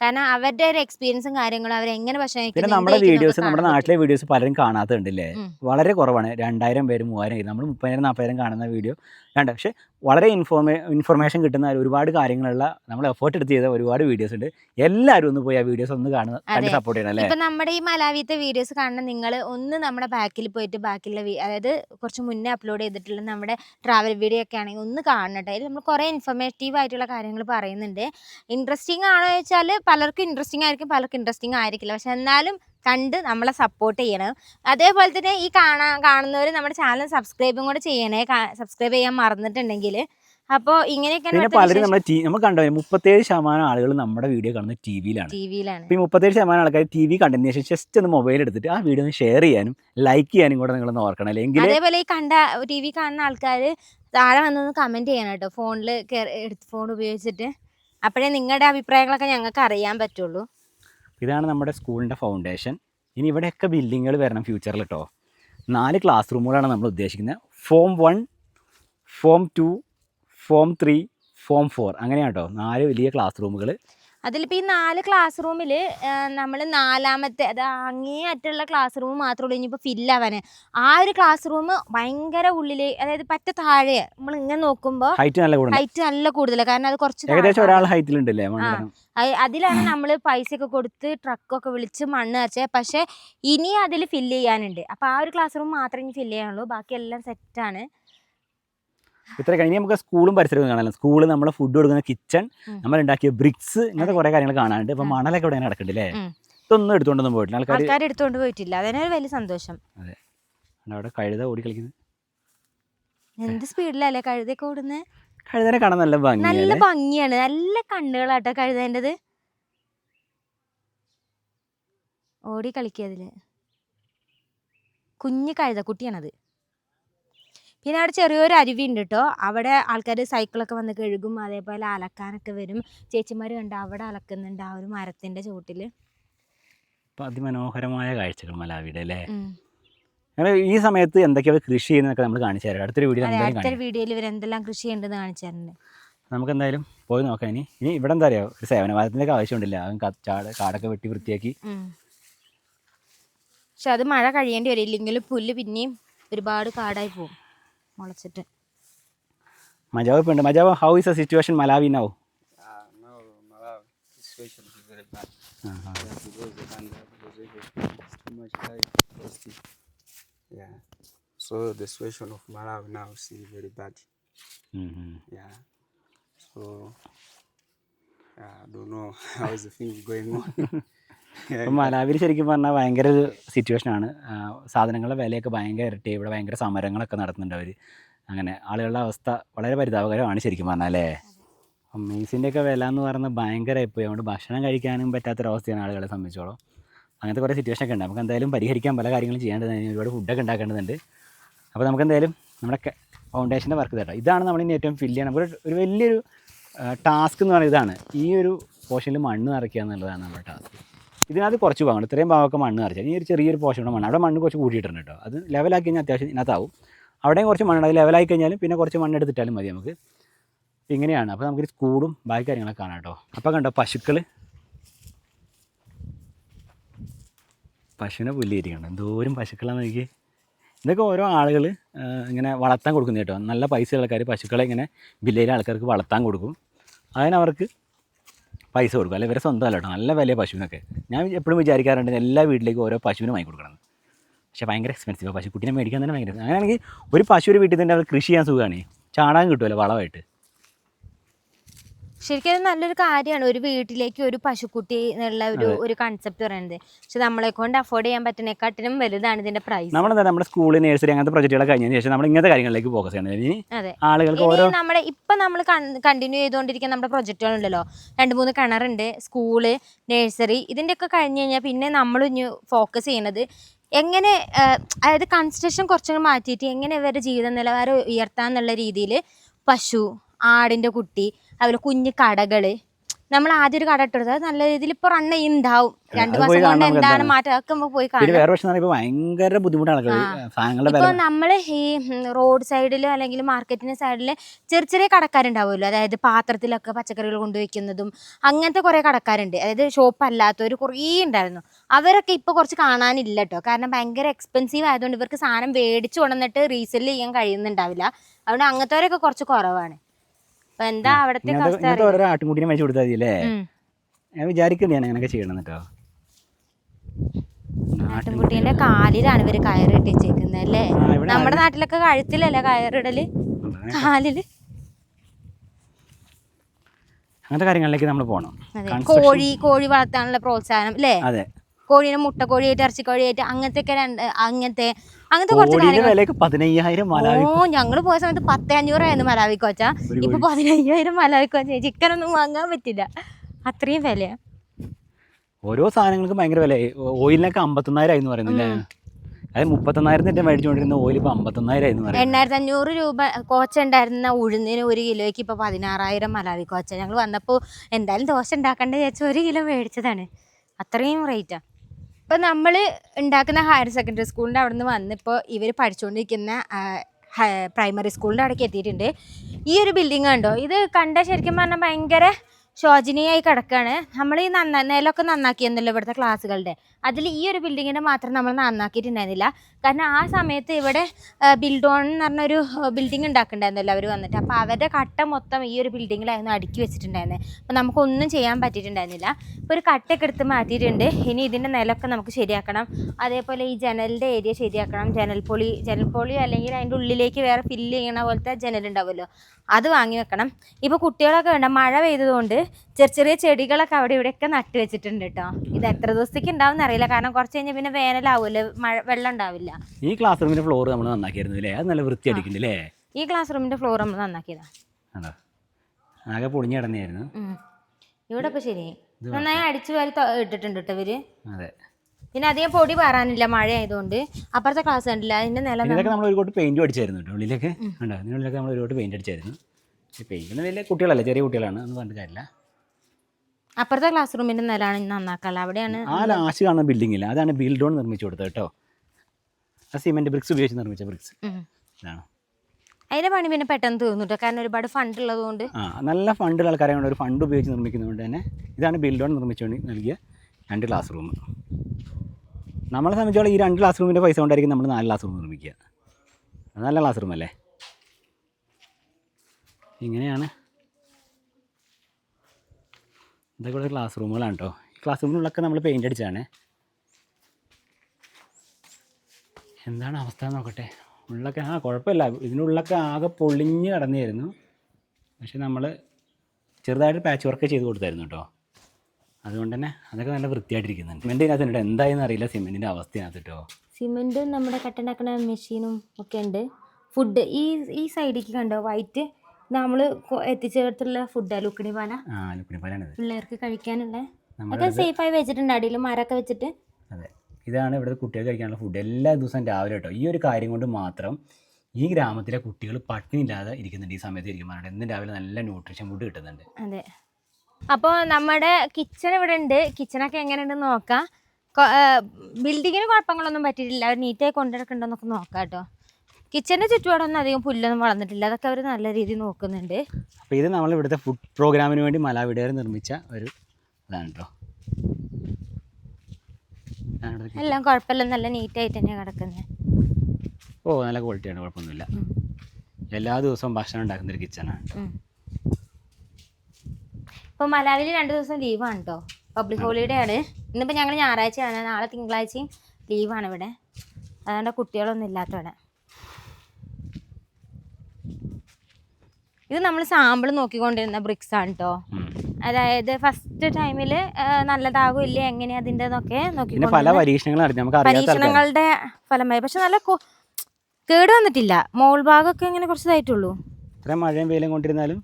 S1: കാരണം അവരുടെ ഒരു എക്സ്പീരിയൻസും കാര്യങ്ങളും അവർ എങ്ങനെ ഭക്ഷണം
S2: പിന്നെ നമ്മുടെ വീഡിയോസ് നമ്മുടെ നാട്ടിലെ വീഡിയോസ് പലരും
S1: കാണാത്തതുണ്ടല്ലേ?
S2: വളരെ കുറവാണ്. രണ്ടായിരം പേര് മൂവായിരം പേര് നമ്മൾ മുപ്പതിനായിരം നാൽപ്പതിനായിരം കാണുന്ന വീഡിയോ രണ്ട് പക്ഷേ വളരെ ഇൻഫോർമേ ഇൻഫർമേഷൻ കിട്ടുന്ന ഒരുപാട് കാര്യങ്ങളുള്ള നമ്മൾ എഫേർട്ട് എടുത്ത് ചെയ്ത ഒരുപാട് വീഡിയോസ് ഉണ്ട്. എല്ലാവരും ഒന്ന് പോയി ആ വീഡിയോസ് ഒന്ന് കാണുക. കണ്ട് സപ്പോർട്ട് ചെയ്യണം അല്ലേ?
S1: ഇപ്പൊ നമ്മുടെ ഈ മലാവിത്തെ വീഡിയോസ് കാണുന്ന നിങ്ങൾ ഒന്ന് നമ്മുടെ ബാക്കിൽ പോയിട്ട് ബാക്കിയുള്ള അതായത് കുറച്ച് മുന്നേ അപ്ലോഡ് ചെയ്തിട്ടുള്ള നമ്മുടെ ട്രാവൽ വീഡിയോ ഒക്കെ ആണെങ്കിൽ ഒന്ന് കാണട്ടെ അതിൽ നമ്മൾ കുറേ ഇൻഫർമേറ്റീവ് ആയിട്ടുള്ള കാര്യങ്ങൾ പറയുന്നുണ്ട്. ഇൻട്രസ്റ്റിംഗ് ആണോ ചോദിച്ചാൽ പലർക്കും ഇൻട്രസ്റ്റിംഗ് ആയിരിക്കും പലർക്കും ഇൻട്രസ്റ്റിംഗ് ആയിരിക്കില്ല. പക്ഷെ എന്നാലും കണ്ട് നമ്മളെ സപ്പോർട്ട് ചെയ്യണം. അതേപോലെ തന്നെ ഈ കാണാ കാണുന്നവർ നമ്മുടെ ചാനൽ സബ്സ്ക്രൈബും കൂടെ ചെയ്യണേ. സബ്സ്ക്രൈബ് ചെയ്യാൻ മറന്നിട്ടുണ്ടെങ്കിൽ അപ്പോ ഇങ്ങനെയൊക്കെ
S2: പലരും നമ്മുടെ നമ്മൾ കണ്ടോ മുപ്പത്തേഴ് ശതമാനം ആളുകൾ നമ്മുടെ വീഡിയോ കാണുന്നത് ടി വിയിലാണ്
S1: ടി വിയിലാണ്
S2: ഈ മുപ്പത്തേഴ് ശതമാനം ആൾക്കാർ ടി വി കണ്ടതിന് ശേഷം ജസ്റ്റ് ഒന്ന് മൊബൈൽ എടുത്തിട്ട് ആ വീഡിയോ ഒന്ന് ഷെയർ ചെയ്യാനും ലൈക്ക് ചെയ്യാനും കൂടെ നിങ്ങളൊന്ന് ഓർക്കണം. അല്ലെങ്കിൽ
S1: അതേപോലെ ഈ കണ്ട ടി വി കാണുന്ന ആൾക്കാർ താഴെ വന്നൊന്ന് കമന്റ് ചെയ്യണം കേട്ടോ. ഫോണിൽ എടുത്ത് ഫോൺ ഉപയോഗിച്ചിട്ട്. അപ്പോഴേ നിങ്ങളുടെ അഭിപ്രായങ്ങളൊക്കെ ഞങ്ങൾക്ക് അറിയാൻ പറ്റുള്ളൂ.
S2: ഇതാണ് നമ്മുടെ സ്കൂളിന്റെ ഫൗണ്ടേഷൻ ഇനി ഇവിടെയൊക്കെ ബിൽഡിങ്ങുകൾ വരണം ഫ്യൂച്ചറിൽ കേട്ടോ നാല് ക്ലാസ് റൂമുകളാണ് നമ്മൾ ഉദ്ദേശിക്കുന്നത്. Form one form two form three form four അങ്ങനെയാണ് കേട്ടോ നാല് വലിയ ക്ലാസ് റൂമുകൾ
S1: അതിലിപ്പോൾ ഈ നാല് ക്ലാസ് റൂമിൽ നമ്മൾ നാലാമത്തെ അത് അങ്ങേയറ്റുള്ള ക്ലാസ് റൂം മാത്രമേ ഉള്ളൂ ഇനിയിപ്പോൾ ഫില്ലാവാൻ ആ ഒരു ക്ലാസ് റൂം ഭയങ്കര ഉള്ളിൽ അതായത് പറ്റ താഴെ നമ്മൾ ഇങ്ങനെ നോക്കുമ്പോൾ
S2: ഹൈറ്റ് നല്ല
S1: ഹൈറ്റ് നല്ല കൂടുതലാണ് കാരണം അത് കുറച്ച്
S2: ഏകദേശം ഒരാൾ ഹൈറ്റിലുണ്ടല്ലേ
S1: അതിലാണ് നമ്മൾ പൈസയൊക്കെ കൊടുത്ത് ട്രക്കൊക്കെ വിളിച്ച് മണ്ണ് വെച്ചത് പക്ഷേ ഇനി അതിൽ ഫില്ല് ചെയ്യാനുണ്ട്. അപ്പോൾ ആ ഒരു ക്ലാസ് റൂം മാത്രമേ ഇനി ഫില്ല് ചെയ്യാനുള്ളൂ. ബാക്കി എല്ലാം സെറ്റാണ്
S2: ഇത്ര കഴിഞ്ഞ് നമുക്ക് സ്കൂളും പരിസരവും കാണാമല്ലോ സ്കൂളിൽ നമ്മൾ ഫുഡ് കൊടുക്കുന്ന കിച്ചൺ. നമ്മൾ ഉണ്ടാക്കിയ ബ്രിക്സ് ഇങ്ങനത്തെ കുറെ കാര്യങ്ങൾ കാണാനുണ്ട്. ഇപ്പം മണലൊക്കെ ഇവിടെ നടക്കുന്നുണ്ട് ഇതൊന്നും എടുത്തുകൊണ്ടൊന്നും പോയിട്ടില്ല. ആൾക്കാർ
S1: എടുത്തുകൊണ്ട് പോയിട്ടില്ല. അതിനൊരു വലിയ സന്തോഷം. അതെ.
S2: അവിടെ കഴുത ഓടി കളിക്കുന്നത്.
S1: എന്ത് സ്പീഡിലല്ലേ കഴുതൊക്കെ ഓടുന്നത്
S2: കഴുതനെ കാണാൻ നല്ല
S1: നല്ല ഭംഗിയാണ്. നല്ല കണ്ണുകളാട്ടോ കഴുതേന്റെത്. ഓടി കളിക്കുക അതിൽ കുഞ്ഞു കഴുത കുട്ടിയാണത് പിന്നെ അവിടെ ചെറിയൊരു അരുവി ഉണ്ട് കേട്ടോ അവിടെ ആൾക്കാർ സൈക്കിളൊക്കെ വന്ന് കഴുകും അതേപോലെ അലക്കാനൊക്കെ വരും. ചേച്ചിമാർ കണ്ട അവിടെ അലക്കുന്നുണ്ട് ആ ഒരു മരത്തിന്റെ ചുവട്ടിൽ
S2: അതിമനോഹരമായ കാഴ്ചകൾ മലാവിയുടെ അല്ലേ? ഈ സമയത്ത് എന്തൊക്കെയാണ് കൃഷി ചെയ്യുന്നതൊക്കെ നമ്മൾ കാണിച്ചു തരാം. അടുത്തൊരു വീഡിയോ
S1: അടുത്തൊരു വീഡിയോയിൽ ഇവർ എന്തെല്ലാം കൃഷി ചെയ്യുന്നുണ്ടെന്ന് കാണിച്ചു തരുന്നുണ്ട്.
S2: നമുക്ക് എന്തായാലും പോയി നോക്കാം ഇനി. ഇനി ഇവിടെ എന്താ അറിയാം? ഒരു സേവനവാദത്തിന്റെ ഒക്കെ ആവശ്യമുണ്ടില്ല ക- ചാട് കാടൊക്കെ വെട്ടി വൃത്തിയാക്കി.
S1: പക്ഷെ അത് മഴ കഴിയേണ്ടി വരും ഇല്ലെങ്കിൽ പുല്ല് പിന്നെയും ഒരുപാട് കാടായി പോകും. മുളച്ചിട്ട്
S2: മജാവ് ഇപ്പം ഉണ്ട് മജാവ് how is a situation Malawi now
S3: Uh, no, Malawi, the situation is very bad.
S2: ആ ആ
S3: Yeah, because the land position is too much high positive. Yeah. So the situation of Malawi now is very bad.
S2: ഉം, ഉം.
S3: Yeah. So yeah, I don't know how is the thing going on.
S2: ഇപ്പം മലാവിൽ ശരിക്കും പറഞ്ഞാൽ ഭയങ്കര ഒരു സിറ്റുവേഷനാണ് സാധനങ്ങളുടെ വിലയൊക്കെ ഭയങ്കര ഇരട്ടി. ഇവിടെ ഭയങ്കര സമരങ്ങളൊക്കെ നടത്തുന്നുണ്ട് അവർ അങ്ങനെ ആളുകളുടെ അവസ്ഥ വളരെ പരിതാപകരമാണ് ശരിക്കും പറഞ്ഞാൽ അല്ലേ? അപ്പം ഒക്കെ വില എന്ന് പറഞ്ഞാൽ പറയുന്നത് ഭയങ്കരമായിപ്പോയി അതുകൊണ്ട് ഭക്ഷണം കഴിക്കാനും പറ്റാത്തൊരവസ്ഥയാണ് ആളുകളെ സംബന്ധിച്ചോളം. അങ്ങനത്തെ കുറേ സിറ്റുവേഷൻ ഒക്കെ ഉണ്ട്. നമുക്ക് എന്തായാലും പരിഹരിക്കാൻ പല കാര്യങ്ങളും ചെയ്യേണ്ടത് ഒരുപാട് ഫുഡൊക്കെ ഉണ്ടാക്കേണ്ടതുണ്ട്. അപ്പോൾ നമുക്ക് എന്തായാലും നമ്മുടെ ഫൗണ്ടേഷന്റെ വർക്ക് തരാം ഇതാണ് നമ്മൾ ഇനി ഏറ്റവും ഫില്ല് ചെയ്യണം. ഒരു വലിയൊരു ടാസ്ക് എന്ന് പറയുന്നത് ഇതാണ്. ഈ ഒരു പോർഷനിൽ മണ്ണ് നിറയ്ക്കുക എന്നുള്ളതാണ് നമ്മുടെ ടാസ്ക് ഇതിനകത്ത് കുറച്ച് ഭാഗമാണ് ഇത്രയും ഭാഗമൊക്കെ മണ്ണ് നിറച്ചാൽ ഈ ഒരു ചെറിയൊരു കൂടെ മണ്ണ്. അവിടെ മണ്ണ് കുറച്ച് കൂട്ടിയിട്ടുണ്ട് കേട്ടോ. അത് ലെവലാക്കി കഴിഞ്ഞാൽ അത്യാവശ്യം ഇതിനകത്താവും. അവിടെയും കുറച്ച് മണ്ണ് അത് ലെവലായി കഴിഞ്ഞാലും പിന്നെ കുറച്ച് മണ്ണ് എടുത്തിട്ടാലും മതി നമുക്ക്. ഇങ്ങനെയാണ്. അപ്പോൾ നമുക്കൊരു സ്കൂളും ബാക്കി കാര്യങ്ങളൊക്കെ കാണാം കേട്ടോ. അപ്പോൾ കണ്ടോ പശുക്കൾ പശുവിനെ പുല്ലിയിരിക്കണം എന്തോരം പശുക്കളാണ് നോക്കി ഇതൊക്കെ ഓരോ ആളുകൾ ഇങ്ങനെ വളർത്താൻ കൊടുക്കുന്നത് കേട്ടോ. നല്ല പൈസ ആൾക്കാർ പശുക്കളെ ഇങ്ങനെ വില്ലയിലെ ആൾക്കാർക്ക് വളർത്താൻ കൊടുക്കും. അതിനവർക്ക് പൈസ കൊടുക്കും. അല്ലെങ്കിൽ ഇവരെ സ്വന്തം അല്ല കേട്ടോ നല്ല വില പശുവിനൊക്കെ. ഞാൻ എപ്പോഴും വിചാരിക്കാറുണ്ട് എല്ലാ വീട്ടിലേക്കും ഓരോ പശുവിനും വാങ്ങി കൊടുക്കണം. പക്ഷേ ഭയങ്കര എക്സ്പെൻസീവ് പശു കുട്ടീനെ മേടിക്കാൻ തന്നെ ഭയങ്കര അങ്ങനെയാണെങ്കിൽ ഒരു പശു ഒരു വീട്ടിൽ തന്നെ അവർ കൃഷി ചെയ്യാൻ സുഖമാണ് ചാണകം കിട്ടുമല്ലോ വളമായിട്ട്.
S1: ശരിക്കും അത് നല്ലൊരു കാര്യമാണ്. ഒരു വീട്ടിലേക്ക് ഒരു പശുക്കുട്ടി എന്നുള്ള ഒരു ഒരു കൺസെപ്റ്റ് പറയുന്നത്. പക്ഷെ നമ്മളെ കൊണ്ട് അഫോർഡ് ചെയ്യാൻ പറ്റുന്നേക്കാട്ടിലും വലുതാണ് ഇതിന്റെ പ്രൈസ്
S2: നമ്മളെന്താ നമ്മുടെ സ്കൂളിൽ നേഴ്സറി അങ്ങനത്തെ പ്രൊജക്റ്റുകളൊക്കെ കഴിഞ്ഞതിന് ശേഷം നമ്മൾ ഇങ്ങനത്തെ കാര്യങ്ങളിലേക്ക് ഫോക്കസ് ചെയ്യണം. ഇനി
S1: അതെ.
S2: ആളുകൾക്ക് ഓരോ
S1: നമ്മുടെ ഇപ്പൊ നമ്മൾ കണ്ടിന്യൂ ചെയ്തുകൊണ്ടിരിക്കുന്ന നമ്മുടെ പ്രൊജക്റ്റുകൾ ഉണ്ടല്ലോ രണ്ട് മൂന്ന് കിണറുണ്ട് സ്കൂൾ നഴ്സറി ഇതിന്റെ ഒക്കെ കഴിഞ്ഞു കഴിഞ്ഞാൽ പിന്നെ നമ്മൾ ഇനി ഫോക്കസ് ചെയ്യണത് എങ്ങനെ അതായത് കൺസ്ട്രക്ഷൻ കുറച്ചുകൂടി മാറ്റിയിട്ട് എങ്ങനെ ഇവരുടെ ജീവിത നിലവാരം ഉയർത്താന്നുള്ള രീതിയിൽ പശു ആടിന്റെ കുട്ടി അതുപോലെ കുഞ്ഞു കടകൾ. നമ്മൾ ആദ്യം ഒരു കട ഇട്ടെടുത്ത്. അത് നല്ല രീതിയിൽ ഇപ്പൊ റൺ ചെയ്യുന്നുണ്ടാവും. രണ്ടു മാസം കൊണ്ട് എന്താണ്? മാറ്റം? അതൊക്കെ നമുക്ക് പോയി കാണാം
S2: ഭയങ്കര ബുദ്ധിമുട്ടാണ്
S1: ഇപ്പൊ നമ്മൾ ഈ റോഡ് സൈഡിൽ അല്ലെങ്കിൽ മാർക്കറ്റിന്റെ സൈഡിൽ ചെറിയ ചെറിയ കടക്കാരുണ്ടാവുമല്ലോ. അതായത് പാത്രത്തിലൊക്കെ പച്ചക്കറികൾ കൊണ്ടുവയ്ക്കുന്നതും അങ്ങനത്തെ കുറെ കടക്കാരുണ്ട്. അതായത് ഷോപ്പ് അല്ലാത്തവർ കുറേ ഉണ്ടായിരുന്നു. അവരൊക്കെ ഇപ്പൊ കുറച്ച് കാണാനില്ല കേട്ടോ കാരണം ഭയങ്കര എക്സ്പെൻസീവ് ആയതുകൊണ്ട് ഇവർക്ക് സാധനം മേടിച്ചു കൊണ്ടുവന്നിട്ട് റീസെൽ ചെയ്യാൻ കഴിയുന്നുണ്ടാവില്ല. അതുകൊണ്ട് അങ്ങനത്തെ കുറച്ച് കുറവാണ്. അപ്പൊ എന്താ അവിടത്തെ അവസ്ഥ
S2: ഇങ്ങനത്തെ. ഓരോ ആട്ടുംകുട്ടിനെ മേടിച്ച് കൊടുത്താൽ
S1: മതിയല്ലേ?
S2: ഞാൻ വിചാരിക്കുന്നത് ഞാൻ അങ്ങനെയൊക്കെ ചെയ്യണം കേട്ടോ
S1: ആട്ടിൻകുട്ടീന്റെ കാലിലാണ് ഇവർ കയറിട്ടിച്ചേക്കുന്നത് അല്ലേ? നമ്മുടെ നാട്ടിലൊക്കെ കഴുത്തിലല്ലേ കയറിടൽ? കാലിൽ?
S2: അങ്ങനത്തെ കാര്യങ്ങളിലേക്ക് നമ്മൾ പോകണം
S1: കോഴി കോഴി വളർത്താനുള്ള പ്രോത്സാഹനം അല്ലേ
S2: അതെ.
S1: കോഴീനെ മുട്ട കോഴിയായിട്ട് ഇറച്ചി കോഴിയായിട്ട് അങ്ങനത്തെ ഒക്കെ രണ്ട് അങ്ങനത്തെ അങ്ങനത്തെ കുറച്ച് കാര്യങ്ങൾ. ഓ ഞങ്ങൾ പോയ സമയത്ത് പത്തേ അഞ്ഞൂറായിരുന്നു മലാവി കോച്ച ഇപ്പൊ പതിനയ്യായിരം മലാവി കോച്ച ചിക്കൻ ഒന്നും വാങ്ങാൻ പറ്റില്ല. അത്രയും വിലയാ.
S2: ഓരോ സാധനങ്ങൾക്ക് ഭയങ്കര വില ഓയിലിനൊക്കെ അമ്പത്തൊന്നായിരം പറയുന്നു പറയുന്നില്ലേ അത് മുപ്പത്തൊന്നായിരത്തിന്റെ മേടിച്ചുകൊണ്ടിരുന്ന ഓയിൽ ഇപ്പൊ അമ്പത്തൊന്നായിരം
S1: എണ്ണായിരത്തി അഞ്ഞൂറ് രൂപ കോച്ച ഉണ്ടായിരുന്ന ഉഴുന്നിന് ഒരു കിലോയ്ക്ക് ഇപ്പൊ പതിനാറായിരം മലാവി കോച്ച ഞങ്ങൾ വന്നപ്പോൾ എന്തായാലും ദോശ ഉണ്ടാക്കണ്ടെന്ന് വിചാരിച്ച ഒരു കിലോ മേടിച്ചതാണ്. അത്രയും റേറ്റാ ഇപ്പൊ നമ്മൾ ഉണ്ടാക്കുന്ന ഹയർ സെക്കൻഡറി സ്കൂളിന്റെ അവിടെ നിന്ന് വന്നിപ്പോൾ ഇവർ പഠിച്ചുകൊണ്ടിരിക്കുന്ന പ്രൈമറി സ്കൂളിന്റെ അവിടേക്ക് എത്തിയിട്ടുണ്ട്. ഈ ഒരു ബിൽഡിംഗ് കണ്ടോ? ഇത് കണ്ട ശരിക്കും പറഞ്ഞാൽ ഭയങ്കര ശോചനീയമായി കിടക്കുകയാണ് നമ്മൾ ഈ നന്ന നിലമൊക്കെ നന്നാക്കിയെന്നല്ലോ ഇവിടുത്തെ ക്ലാസ്സുകളുടെ. അതിൽ ഈ ഒരു ബിൽഡിങ്ങിനെ മാത്രം നമ്മൾ നന്നാക്കിയിട്ടുണ്ടായിരുന്നില്ല. കാരണം ആ സമയത്ത് ഇവിടെ ബിൽഡോൺ എന്ന് പറഞ്ഞൊരു ബിൽഡിംഗ് ഉണ്ടാക്കുന്നുണ്ടായിരുന്നല്ലോ അവർ വന്നിട്ട്. അപ്പോൾ അവരുടെ കട്ട മൊത്തം ഈ ഒരു ബിൽഡിങ്ങിലായിരുന്നു അടുക്കി വെച്ചിട്ടുണ്ടായിരുന്നത് അപ്പോൾ നമുക്കൊന്നും ചെയ്യാൻ പറ്റിയിട്ടുണ്ടായിരുന്നില്ല. ഇപ്പോൾ ഒരു കട്ടയൊക്കെ എടുത്ത് മാറ്റിയിട്ടുണ്ട്. ഇനി ഇതിന്റെ നിലമൊക്കെ നമുക്ക് ശരിയാക്കണം. അതേപോലെ ഈ ജനലിന്റെ ഏരിയ ശരിയാക്കണം. ജനൽ പൊളി ജനൽ പൊളി അല്ലെങ്കിൽ അതിന്റെ ഉള്ളിലേക്ക് വേറെ ഫില്ല് ചെയ്യണ പോലത്തെ ജനലുണ്ടാവുമല്ലോ അത് വാങ്ങി വെക്കണം. ഇപ്പോൾ കുട്ടികളൊക്കെ വേണ്ട മഴ പെയ്തതുകൊണ്ട് ചെറിയ ചെറിയ ചെടികളൊക്കെ അവിടെ ഇവിടെയൊക്കെ നട്ട് വെച്ചിട്ടുണ്ട് കേട്ടോ ഇത് എത്ര ദിവസത്തേക്ക് ഉണ്ടാവും അറിയില്ല. കാരണം കുറച്ച് കഴിഞ്ഞാൽ പിന്നെ വേനലാവൂല്ലോ? മഴ വെള്ളം ഉണ്ടാവില്ല.
S2: ഈ ക്ലാസ് റൂമിന്റെ ഫ്ലോർ നമ്മൾ നന്നാക്കിയിരുന്നു അല്ലേ അത് നല്ല വൃത്തി അടിക്കുന്നുണ്ട് അല്ലേ
S1: ഈ ക്ലാസ് റൂമിന്റെ ഫ്ലോർ നമ്മൾ നന്നാക്കിയതാ.
S2: ആകെ പൊളിഞ്ഞു കിടന്നായിരുന്നു.
S1: ഇവിടെ ഇപ്പൊ ശരി. നന്നായി അടിച്ചു വാരി ഇട്ടിട്ടുണ്ട് കേട്ടോ ഇവർ.
S2: അതെ.
S1: പിന്നെ അധികം പൊടി പാറാനില്ല മഴ ആയതുകൊണ്ട് അപ്പുറത്തെ ക്ലാസ് കണ്ടില്ല? അതിന്റെ നില
S2: നമ്മൾ ഒരുപാട് പെയിന്റ് അടിച്ചായിരുന്നു കേട്ടോ ഉള്ളിലേക്ക്. ഉണ്ടോ അതിനുള്ളിലൊക്കെ നമ്മൾ ഒരുപാട് പെയിന്റ് അടിച്ചായിരുന്നു. പെയിന്റ് വലിയ കുട്ടികളല്ല ചെറിയ കുട്ടികളാണ്. ഒന്നും പറഞ്ഞിട്ട് കാര്യമില്ല.
S1: അപ്പുറത്തെ ക്ലാസ് റൂമിന്റെ നിലാണ് നന്നാക്കാൻ അവിടെയാണ്
S2: ആ ലാസ്റ്റ് കാണുന്ന ബിൽഡിംഗ് ഇല്ല അതാണ് ബിൽഡോൺ നിർമ്മിച്ചു കൊടുത്തത് കേട്ടോ. ആ സിമെന്റ് ബ്രിക്സ് ഉപയോഗിച്ച് നിർമ്മിച്ച ബ്രിക്സ് ഇതാണ്.
S1: അതിന്റെ പണി പിന്നെ പെട്ടെന്ന് തീർന്നു കാരണം ഒരുപാട് ഫണ്ട് ഉള്ളതുകൊണ്ട്.
S2: ആ നല്ല ഫണ്ടുള്ള ആൾക്കാരെ കൊണ്ട് ഒരു ഫണ്ട് ഉപയോഗിച്ച് നിർമ്മിക്കുന്നതുകൊണ്ട് തന്നെ ഇതാണ് ബിൽഡോൺ നിർമ്മിച്ചുകൊണ്ട് നൽകിയ രണ്ട് ക്ലാസ് റൂം നമ്മളെ സംബന്ധിച്ചോളം ഈ രണ്ട് ക്ലാസ് റൂമിന്റെ പൈസ കൊണ്ടായിരിക്കും നമ്മൾ നാല് ക്ലാസ് റൂം നിർമ്മിക്കുക നല്ല ക്ലാസ് റൂം അല്ലേ? ഇങ്ങനെയാണ് ഇതൊക്കെ ഇവിടെ ക്ലാസ് റൂമുകളാണ് കേട്ടോ ക്ലാസ് റൂമിനുള്ളൊക്കെ നമ്മൾ പെയിന്റ് അടിച്ചതാണ്. എന്താണ് അവസ്ഥ നോക്കട്ടെ. ഉള്ളൊക്കെ ആ കുഴപ്പമില്ല. ഇതിനുള്ളൊക്കെ ആകെ പൊളിഞ്ഞ് കടന്നായിരുന്നു പക്ഷെ നമ്മൾ ചെറുതായിട്ട് പാച്ച് വർക്ക് ചെയ്ത് കൊടുത്തായിരുന്നു കേട്ടോ അതുകൊണ്ട് തന്നെ അതൊക്കെ നല്ല വൃത്തിയായിട്ടിരിക്കുന്നുണ്ട്. സിമെന്റിനകത്ത് ഉണ്ട്. എന്തായെന്ന് അറിയില്ല സിമെന്റിന്റെ അവസ്ഥയകത്ത് കേട്ടോ
S1: സിമെന്റും നമ്മുടെ കട്ടുണ്ടാക്കുന്ന മെഷീനും ഒക്കെ ഉണ്ട്. ഫുഡ് ഈ ഈ സൈഡിലേക്ക് കണ്ടോ? വൈറ്റ് നമ്മൾ എത്തിച്ചേർത്തുള്ള ഫുഡാ ലുക്കിണി
S2: ലുക്കിനിപ്പാലാണിത്
S1: പിള്ളേർക്ക് കഴിക്കാനുള്ള.
S2: നമ്മുടെ
S1: സേഫ് ആയി വെച്ചിട്ടുണ്ട്. അടിയിൽ മരമൊക്കെ വെച്ചിട്ട്.
S2: അതെ. ഇതാണ് ഇവിടുത്തെ കുട്ടികൾ കഴിക്കാനുള്ള ഫുഡ് എല്ലാ ദിവസവും രാവിലെ കേട്ടോ ഈ ഒരു കാര്യം കൊണ്ട് മാത്രം ഈ ഗ്രാമത്തിലെ കുട്ടികൾ പട്ടിണി ഇല്ലാതെ ഇരിക്കുന്നുണ്ട്. ഈ സമയത്ത് ഇരിക്കുമ്പോൾ എന്നും രാവിലെ നല്ല ന്യൂട്രീഷൻ ഫുഡ് കിട്ടുന്നുണ്ട്.
S1: അതെ. അപ്പോൾ നമ്മുടെ കിച്ചൺ ഇവിടെ ഉണ്ട്. കിച്ചണൊക്കെ എങ്ങനെയുണ്ടെന്ന് നോക്കാം. ബിൽഡിങ്ങിന് കുഴപ്പങ്ങളൊന്നും പറ്റിയിട്ടില്ല. അവർ നീറ്റായി കൊണ്ടുനടക്കുന്നുണ്ടോന്നൊക്കെ നോക്കാം കേട്ടോ കിച്ചണിന്റെ ചുറ്റുപാടൊന്നും അധികം പുല്ലൊന്നും വളർന്നിട്ടില്ല. അതൊക്കെ അവർ നല്ല രീതിയിൽ നോക്കുന്നുണ്ട്.
S2: അപ്പോൾ ഇത് നമ്മൾ ഇവിടുത്തെ ഫുഡ് പ്രോഗ്രാമിന് വേണ്ടി മലാവിടേർ നിർമ്മിച്ച ഒരു ഇതാണ് കേട്ടോ.
S1: എല്ലാം കുഴപ്പമില്ല. നല്ല നീറ്റായിട്ട് തന്നെ കിടക്കുന്നത്
S2: ഓ നല്ല ക്വാളിറ്റിയാണ് കുഴപ്പമൊന്നുമില്ല. എല്ലാ ദിവസവും ഭക്ഷണം ഉണ്ടാക്കുന്ന ഒരു കിച്ചണാണ്
S1: ഇപ്പോൾ മലാവിൽ രണ്ട് ദിവസം ലീവാണ് കേട്ടോ പബ്ലിക് ഹോളിഡേ ആണ്? ഇന്നിപ്പോൾ ഞങ്ങൾ ഞായറാഴ്ചയാണ്. നാളെ തിങ്കളാഴ്ചയും ലീവാണ് ഇവിടെ. അതുകൊണ്ട് കുട്ടികളൊന്നും ഇല്ലാത്തവിടെ. ഇത് നമ്മൾ സാമ്പിൾ നോക്കിക്കൊണ്ടിരുന്ന ബ്രിക്സ് ആണ് കേട്ടോ അതായത് ഫസ്റ്റ് ടൈമിൽ നല്ലതാകും ഇല്ലേ എങ്ങനെ അതിന്റെ എന്നൊക്കെ
S2: പിന്നെ പല
S1: പരീക്ഷണങ്ങളുടെ ഫലമായി. പക്ഷെ നല്ല കേട് വന്നിട്ടില്ല. മോൾ ഭാഗമൊക്കെ ഇങ്ങനെ കുറച്ചതായിട്ടുള്ളൂ.
S2: ഇത്ര മഴയും വെയിലും കൊണ്ടിരുന്നാലും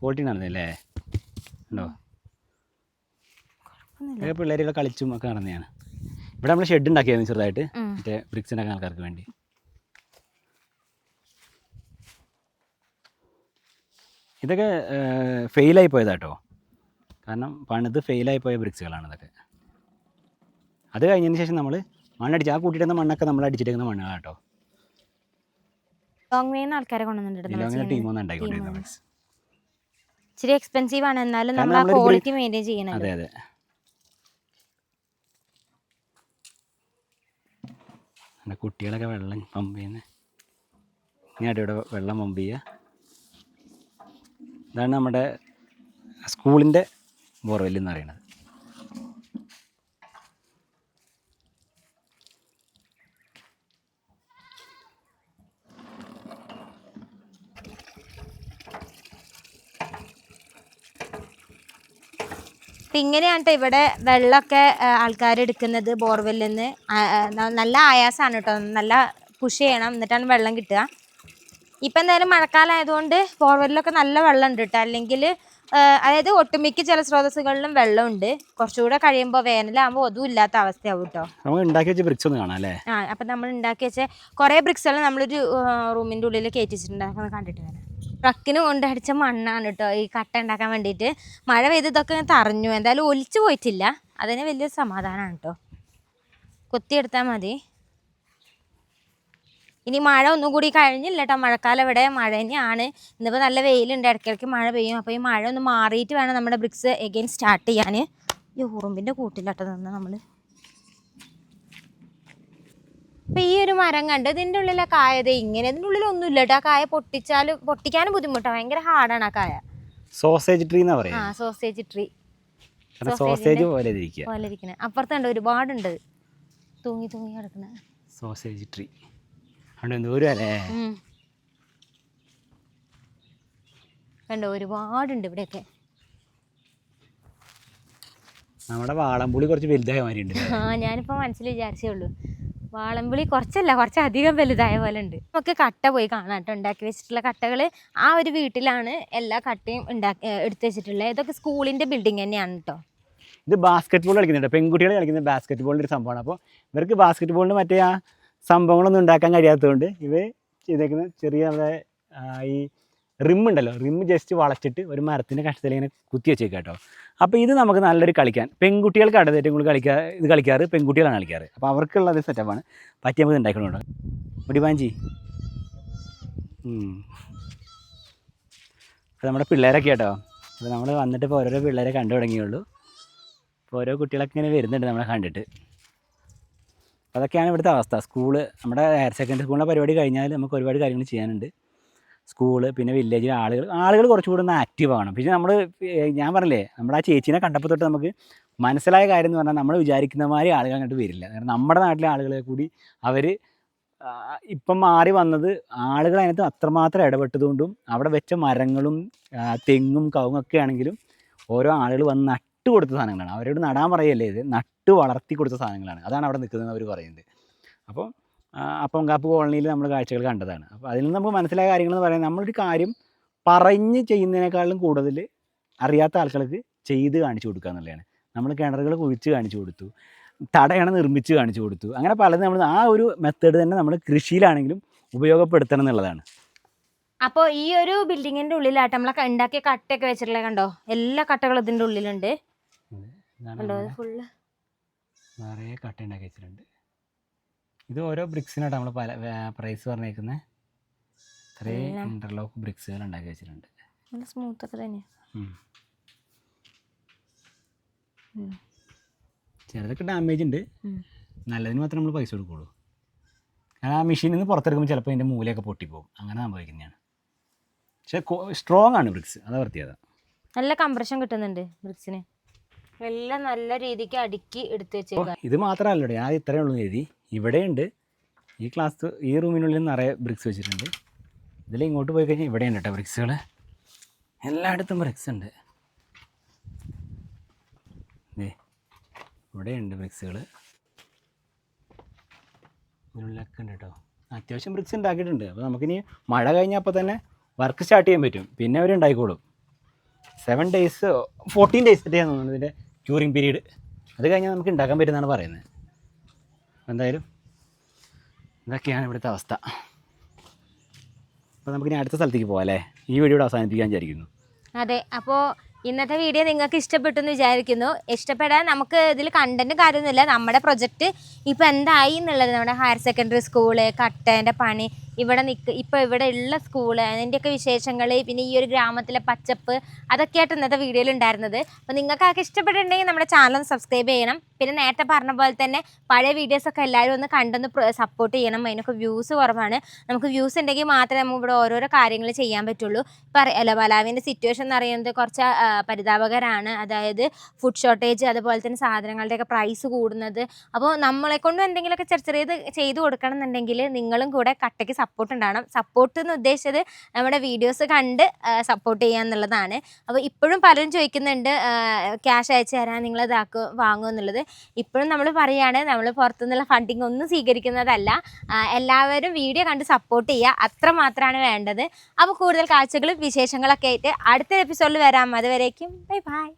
S2: ക്വാളിറ്റി നടന്നല്ലേ ഉണ്ടോ? ഇതൊക്കെ പിള്ളേരുകൾ കളിച്ചും ഒക്കെ നടന്നതാണ്. ഇവിടെ നമ്മൾ ഷെഡ് ഉണ്ടാക്കിയായിരുന്നു ചെറുതായിട്ട്. മറ്റേ ബ്രിക്സ് ഉണ്ടാക്കുന്ന ആൾക്കാർക്ക് വേണ്ടി. ഇതൊക്കെ ഫെയിലായി പോയതാട്ടോ. കാരണം പണിത് ഫെയിലായി പോയ ബ്രിക്സുകളാണ് ഇതൊക്കെ. അത് കഴിഞ്ഞതിന് ശേഷം നമ്മൾ മണ്ണടിച്ച് ആ കൂട്ടിയിടുന്ന മണ്ണൊക്കെ നമ്മൾ അടിച്ചിട്ടിരിക്കുന്ന
S1: വേന്ന് ആൾക്കാരെ കൊണ്ടുവന്നിട്ടുണ്ട്.
S2: ടീമൊന്നും ഉണ്ടായിക്കൊണ്ടിരുന്ന
S1: ഇച്ചിരി എക്സ്പെൻസീവ് ആണ്. എന്നാലും നമ്മൾ ആ ക്വാളിറ്റി മെയിന്റെയിൻ ചെയ്യണം
S2: അതെ അതെ. കുട്ടികളൊക്കെ വെള്ളം പമ്പ് ചെയ്യുന്നത് ഇനി ഇവിടെ വെള്ളം പമ്പ് ചെയ്യുക. ഇതാണ് നമ്മുടെ സ്കൂളിന്റെ ബോർവെൽ എന്ന് പറയുന്നത്.
S1: ഇങ്ങനെയാണ് ഇവിടെ വെള്ളമൊക്കെ ആൾക്കാർ എടുക്കുന്നത് ബോർവെല്ലിൽ നിന്ന് നല്ല ആയാസമാണ് കേട്ടോ നല്ല പുഷ് ചെയ്യണം. എന്നിട്ടാണ് വെള്ളം കിട്ടുക. ഇപ്പം എന്തായാലും മഴക്കാലം ആയതുകൊണ്ട് ഫോർവേഡിലൊക്കെ നല്ല വെള്ളം ഉണ്ട് കേട്ടോ അല്ലെങ്കിൽ അതായത് ഒട്ടുമിക്ക ജലസ്രോതസ്സുകളിലും വെള്ളമുണ്ട്. കുറച്ചുകൂടെ കഴിയുമ്പോൾ വേനലാകുമ്പോൾ അതും ഇല്ലാത്ത അവസ്ഥയാവും കേട്ടോ
S2: നമുക്ക് ഉണ്ടാക്കി വെച്ച ബ്രിക്സ് ഒന്ന് കാണാം അല്ലേ?
S1: ആ അപ്പം നമ്മൾ ഉണ്ടാക്കി വെച്ച കുറേ ബ്രിക്സുകൾ നമ്മളൊരു റൂമിന്റെ ഉള്ളിൽ കയറ്റിച്ചിട്ടുണ്ടാക്കുന്നത് കണ്ടിട്ട് വരാം. ട്രക്കിന് കൊണ്ടടിച്ച മണ്ണാണ് കേട്ടോ ഈ കട്ട ഉണ്ടാക്കാൻ വേണ്ടിയിട്ട്. മഴ പെയ്ത് ഇതൊക്കെ തറഞ്ഞു. എന്തായാലും ഒലിച്ചു പോയിട്ടില്ല. അതിന് വലിയ സമാധാനമാണ് കേട്ടോ കൊത്തിയെടുത്താൽ മതി. ഇനി മഴ ഒന്നും കൂടി കഴിഞ്ഞില്ല കേട്ടോ മഴക്കാലം ഇവിടെ മഴ തന്നെയാണ്. ഇന്നിപ്പോൾ നല്ല വെയിലുണ്ട്. ഇടയ്ക്കിടയ്ക്ക് മഴ പെയ്യും. അപ്പോൾ ഈ മഴ ഒന്ന് മാറിയിട്ട് വേണം നമ്മുടെ ബ്രിക്സ് എഗെയിൻ സ്റ്റാർട്ട് ചെയ്യാൻ ഈ ഉറുമ്പിന്റെ കൂട്ടിലാട്ടോ നിന്ന് നമ്മൾ അപ്പം ഈ ഒരു മരം കണ്ട് ഇതിന്റെ ഉള്ളിലെ കായത് ഇങ്ങനെ. ഇതിന്റെ ഉള്ളിൽ ഒന്നും ഇല്ല കേട്ടോ ആ കായ പൊട്ടിച്ചാലും പൊട്ടിക്കാനും ബുദ്ധിമുട്ടാണ് ഭയങ്കര ഹാർഡാണ് ആ കായ.
S2: സോസേജ് ട്രീ എന്നാ
S1: ആ സോസേജ് ട്രീ
S2: സോസേജ് പോലെ ഇരിക്കുക
S1: പോലെ ഇരിക്കണേ അപ്പുറത്തുണ്ട് ഒരുപാടുണ്ട്. തൂങ്ങി തൂങ്ങി കിടക്കുന്നത്
S2: സോസേജ് ട്രീ അവിടെ അല്ലേ
S1: കണ്ടോ ഒരുപാടുണ്ട് ഇവിടെയൊക്കെ.
S2: നമ്മുടെ വാളംപുളി കുറച്ച് വലുതായ മാതിരി ഉണ്ട്
S1: ആ ഞാനിപ്പോ മനസ്സിൽ വിചാരിച്ചേ ഉള്ളൂ. വാളംപുളി കുറച്ചല്ല കുറച്ച് അധികം വലുതായ പോലെ ഉണ്ട്. നമുക്ക് കട്ട പോയി കാണാം കേട്ടോ. ഉണ്ടാക്കി വെച്ചിട്ടുള്ള കട്ടകൾ ആ ഒരു വീട്ടിലാണ് എല്ലാ കട്ടയും ഉണ്ടാക്കി എടുത്തു വെച്ചിട്ടുള്ളത്. ഇതൊക്കെ സ്കൂളിന്റെ ബിൽഡിംഗ് തന്നെയാണ് കേട്ടോ.
S2: ഇത് ബാസ്കറ്റ് ബോൾ കളിക്കുന്നുണ്ട്. പെൺകുട്ടികൾ കളിക്കുന്ന ബാസ്കറ്റ് ബോളിന്റെ ഒരു സംഭവമാണ്. അപ്പോൾ ഇവർക്ക് ബാസ്കറ്റ് ബോളിന് മറ്റേ ആ സംഭവങ്ങളൊന്നും ഉണ്ടാക്കാൻ കഴിയാത്തതുകൊണ്ട് ഇവ ചെയ്തേക്കുന്ന ചെറിയ നമ്മുടെ ഈ റിം ഉണ്ടല്ലോ. റിം ജസ്റ്റ് വളച്ചിട്ട് ഒരു മരത്തിന്റെ കഷ്ടത്തിൽ ഇങ്ങനെ കുത്തി വെച്ചേക്കാം കേട്ടോ അപ്പോൾ ഇത് നമുക്ക് നല്ലൊരു കളിക്കാൻ. പെൺകുട്ടികൾക്കാണ് ഏറ്റവും കൂടുതൽ കളിക്കാ ഇത് കളിക്കാറ് പെൺകുട്ടികളാണ് കളിക്കാറ്. അപ്പോൾ അവർക്കുള്ള ഒരു സെറ്റപ്പാണ് പറ്റി നമുക്ക് ഉണ്ടാക്കണുണ്ട്? മുടിപാഞ്ചി അപ്പോൾ നമ്മുടെ പിള്ളേരൊക്കെ കേട്ടോ അപ്പോൾ നമ്മൾ വന്നിട്ട് ഇപ്പോൾ ഓരോരോ പിള്ളേരെ കണ്ടു തുടങ്ങിയുള്ളൂ അപ്പോൾ ഓരോ കുട്ടികളൊക്കെ ഇങ്ങനെ വരുന്നുണ്ട് നമ്മളെ കണ്ടിട്ട്. അതൊക്കെയാണ് ഇവിടുത്തെ അവസ്ഥ. സ്കൂൾ നമ്മുടെ ഹയർ സെക്കൻഡറി സ്കൂളിന്റെ പരിപാടി കഴിഞ്ഞാൽ നമുക്ക് ഒരുപാട് കാര്യങ്ങൾ ചെയ്യാനുണ്ട്. സ്കൂൾ പിന്നെ വില്ലേജിലെ ആളുകൾ ആളുകൾ കുറച്ചുകൂടി ഒന്ന് ആക്റ്റീവ് ആവണം. പിന്നെ നമ്മൾ ഞാൻ പറഞ്ഞില്ലേ നമ്മുടെ ആ ചേച്ചീനെ കണ്ടപ്പോൾ തൊട്ട് നമുക്ക് മനസ്സിലായ കാര്യം എന്ന് പറഞ്ഞാൽ നമ്മൾ വിചാരിക്കുന്ന മാതിരി ആളുകൾ അങ്ങോട്ട് വരില്ല. കാരണം നമ്മുടെ നാട്ടിലെ ആളുകളെ കൂടി അവർ ഇപ്പം മാറി വന്നത് ആളുകൾ അതിനകത്ത് അത്രമാത്രം ഇടപെട്ടതുകൊണ്ടും അവിടെ വെച്ച മരങ്ങളും തെങ്ങും കവുങ്ങൊക്കെ ആണെങ്കിലും ഓരോ ആളുകൾ വന്ന് നട്ട് കൊടുത്ത സാധനങ്ങളാണ്. അവരോട് നടാൻ പറയല്ലേ ഇത്? വളർത്തി കൊടുത്ത സാധനങ്ങളാണ്. അതാണ് അവിടെ നിൽക്കുന്നത് അവർ പറയുന്നത്. അപ്പോൾ അപ്പം കാപ്പ് കോളനിയിൽ നമ്മൾ കാഴ്ചകൾ കണ്ടതാണ്. അപ്പോൾ അതിൽ നിന്ന് നമുക്ക് മനസ്സിലായ കാര്യങ്ങൾ എന്ന് പറയുന്നത് നമ്മളൊരു കാര്യം പറഞ്ഞ് ചെയ്യുന്നതിനേക്കാളും കൂടുതൽ അറിയാത്ത ആൾക്കാർക്ക് ചെയ്ത് കാണിച്ചു കൊടുക്കുക എന്നുള്ളതാണ്. നമ്മൾ കിണറുകൾ കുഴിച്ച് കാണിച്ചു കൊടുത്തു തടയണ നിർമ്മിച്ച് കാണിച്ചു കൊടുത്തു അങ്ങനെ പലതും നമ്മൾ ആ ഒരു മെത്തേഡ് തന്നെ നമ്മൾ കൃഷിയിലാണെങ്കിലും ഉപയോഗപ്പെടുത്തണം എന്നുള്ളതാണ്.
S1: അപ്പോൾ ഈ ഒരു ബിൽഡിങ്ങിന്റെ ഉള്ളിലായിട്ട് നമ്മളെ ഉണ്ടാക്കിയ കട്ടയൊക്കെ വെച്ചിട്ടുള്ളത് കണ്ടോ? എല്ലാ കട്ടകളും ഇതിന്റെ ഉള്ളിലുണ്ട്. കണ്ടോ? ഫുള്ള്
S2: നിറയെ കട്ട ഉണ്ടാക്കി വെച്ചിട്ടുണ്ട്. ഇത് ഓരോ ബ്രിക്സിനാട്ടോ നമ്മൾ പല പ്രൈസ് പറഞ്ഞേക്കുന്നത് ഇത്രയും ഇന്റർലോക്ക് ബ്രിക്സുകൾ ഉണ്ടാക്കി വെച്ചിട്ടുണ്ട്.
S1: സ്മൂത്ത് ഒക്കെ.
S2: ചിലതൊക്കെ ഡാമേജ് ഉണ്ട് നല്ലതിന് മാത്രമേ നമ്മൾ പൈസ കൊടുക്കുള്ളൂ. കാരണം ആ മെഷീനിൽ നിന്ന് പുറത്തെടുക്കുമ്പോൾ ചിലപ്പോൾ അതിന്റെ മൂലയൊക്കെ പൊട്ടിപ്പോകും. അങ്ങനെ സംഭവിക്കുന്നതാണ്. പക്ഷേ സ്ട്രോങ് ആണ് ബ്രിക്സ് അതാ വൃത്തിയതാണ്
S1: നല്ല കംപ്രഷൻ കിട്ടുന്നുണ്ട് ബ്രിക്സിന് എല്ലാം നല്ല രീതിക്ക് അടുക്കി എടുത്തു വെച്ചേക്കാം
S2: ഇത് മാത്രമല്ല ഞാൻ ഇത്രയേ ഉള്ളൂ എഴുതി. ഇവിടെയുണ്ട്. ഈ ക്ലാസ് ഈ റൂമിനുള്ളിൽ നിറയെ ബ്രിക്സ് വെച്ചിട്ടുണ്ട്. ഇതിൽ ഇങ്ങോട്ട് പോയി കഴിഞ്ഞാൽ ഇവിടെയുണ്ട് കേട്ടോ ബ്രിക്സുകൾ എല്ലായിടത്തും ബ്രിക്സ് ഉണ്ട്. ഇവിടെയുണ്ട് ബ്രിക്സുകൾ ഇതിനുള്ളിലൊക്കെ ഉണ്ട് കേട്ടോ അത്യാവശ്യം ബ്രിക്സ് ഉണ്ടാക്കിയിട്ടുണ്ട്. അപ്പോൾ നമുക്കിനി മഴ കഴിഞ്ഞാൽ അപ്പോൾ തന്നെ വർക്ക് സ്റ്റാർട്ട് ചെയ്യാൻ പറ്റും. പിന്നെ അവർ ഉണ്ടായിക്കോളും. Seven days fourteen days day ആണ് ഇതിന്റെ ക്യൂറിങ് പീരീഡ് അത് കഴിഞ്ഞാൽ നമുക്ക് ഉണ്ടാക്കാൻ പറ്റുന്നതാണ് പറയുന്നത്. എന്തായാലും ഇതൊക്കെയാണ് ഇവിടുത്തെ അവസ്ഥ. അപ്പോൾ നമുക്കിനി അടുത്ത സ്ഥലത്തേക്ക് പോകാം അല്ലേ? ഈ വീഡിയോ ഇവിടെ അവസാനിപ്പിക്കാൻ വിചാരിക്കുന്നു.
S1: അതെ അപ്പോൾ ഇന്നത്തെ വീഡിയോ നിങ്ങൾക്ക് ഇഷ്ടപ്പെട്ടു എന്ന് വിചാരിക്കുന്നു. ഇഷ്ടപ്പെടാൻ നമുക്ക് ഇതിൽ കണ്ടന്റ് കാര്യമൊന്നുമില്ല. നമ്മുടെ പ്രൊജക്റ്റ് ഇപ്പോൾ എന്തായി എന്നുള്ളത് നമ്മുടെ ഹയർ സെക്കൻഡറി സ്കൂൾ കട്ടേന്റെ പണി ഇവിടെ നിൽക്ക് ഇപ്പോൾ ഇവിടെ ഉള്ള സ്കൂൾ അതിന്റെയൊക്കെ വിശേഷങ്ങൾ പിന്നെ ഈ ഒരു ഗ്രാമത്തിലെ പച്ചപ്പ് അതൊക്കെയായിട്ട് ഇന്നത്തെ വീഡിയോയിൽ ഉണ്ടായിരുന്നത്. അപ്പോൾ നിങ്ങൾക്ക് അതൊക്കെ ഇഷ്ടപ്പെട്ടിട്ടുണ്ടെങ്കിൽ നമ്മുടെ ചാനൽ സബ്സ്ക്രൈബ് ചെയ്യണം. പിന്നെ നേരത്തെ പറഞ്ഞ പോലെ തന്നെ പഴയ വീഡിയോസൊക്കെ എല്ലാവരും ഒന്ന് കണ്ടൊന്ന് സപ്പോർട്ട് ചെയ്യണം. അതിനൊക്കെ വ്യൂസ് കുറവാണ്. നമുക്ക് വ്യൂസ് ഉണ്ടെങ്കിൽ മാത്രമേ നമുക്ക് ഇവിടെ ഓരോരോ കാര്യങ്ങൾ ചെയ്യാൻ പറ്റുള്ളൂ. ഇപ്പം അറിയാലോ ബലാവിന്റെ സിറ്റുവേഷൻ എന്ന് പറയുന്നത് കുറച്ച് പരിതാപകരമാണ് അതായത് ഫുഡ് ഷോർട്ടേജ് അതുപോലെ തന്നെ സാധനങ്ങളുടെയൊക്കെ പ്രൈസ് കൂടുന്നത്. അപ്പോൾ നമ്മളെ കൊണ്ടും എന്തെങ്കിലുമൊക്കെ ചെറിയ ചെറിയത് ചെയ്തു കൊടുക്കണം എന്നുണ്ടെങ്കിൽ നിങ്ങളും കൂടെ കട്ടയ്ക്ക് സപ്പോർട്ട് ഉണ്ടാവണം. സപ്പോർട്ട് എന്ന് ഉദ്ദേശിച്ചത് നമ്മുടെ വീഡിയോസ് കണ്ട് സപ്പോർട്ട് ചെയ്യുക എന്നുള്ളതാണ്. അപ്പോൾ ഇപ്പോഴും പലരും ചോദിക്കുന്നുണ്ട് ക്യാഷ് അയച്ചു തരാൻ നിങ്ങൾ ഇതാക്കും വാങ്ങും എന്നുള്ളത്. ഇപ്പോഴും നമ്മൾ പറയുകയാണ് നമ്മൾ പുറത്തുനിന്നുള്ള ഫണ്ടിങ് ഒന്നും സ്വീകരിക്കുന്നതല്ല. എല്ലാവരും വീഡിയോ കണ്ട് സപ്പോർട്ട് ചെയ്യുക. അത്ര മാത്രമാണ് വേണ്ടത്. അപ്പോൾ കൂടുതൽ കാഴ്ചകളും വിശേഷങ്ങളൊക്കെ ആയിട്ട് അടുത്തൊരു എപ്പിസോഡിൽ വരാം. അതുവരേക്കും ബൈ ബൈ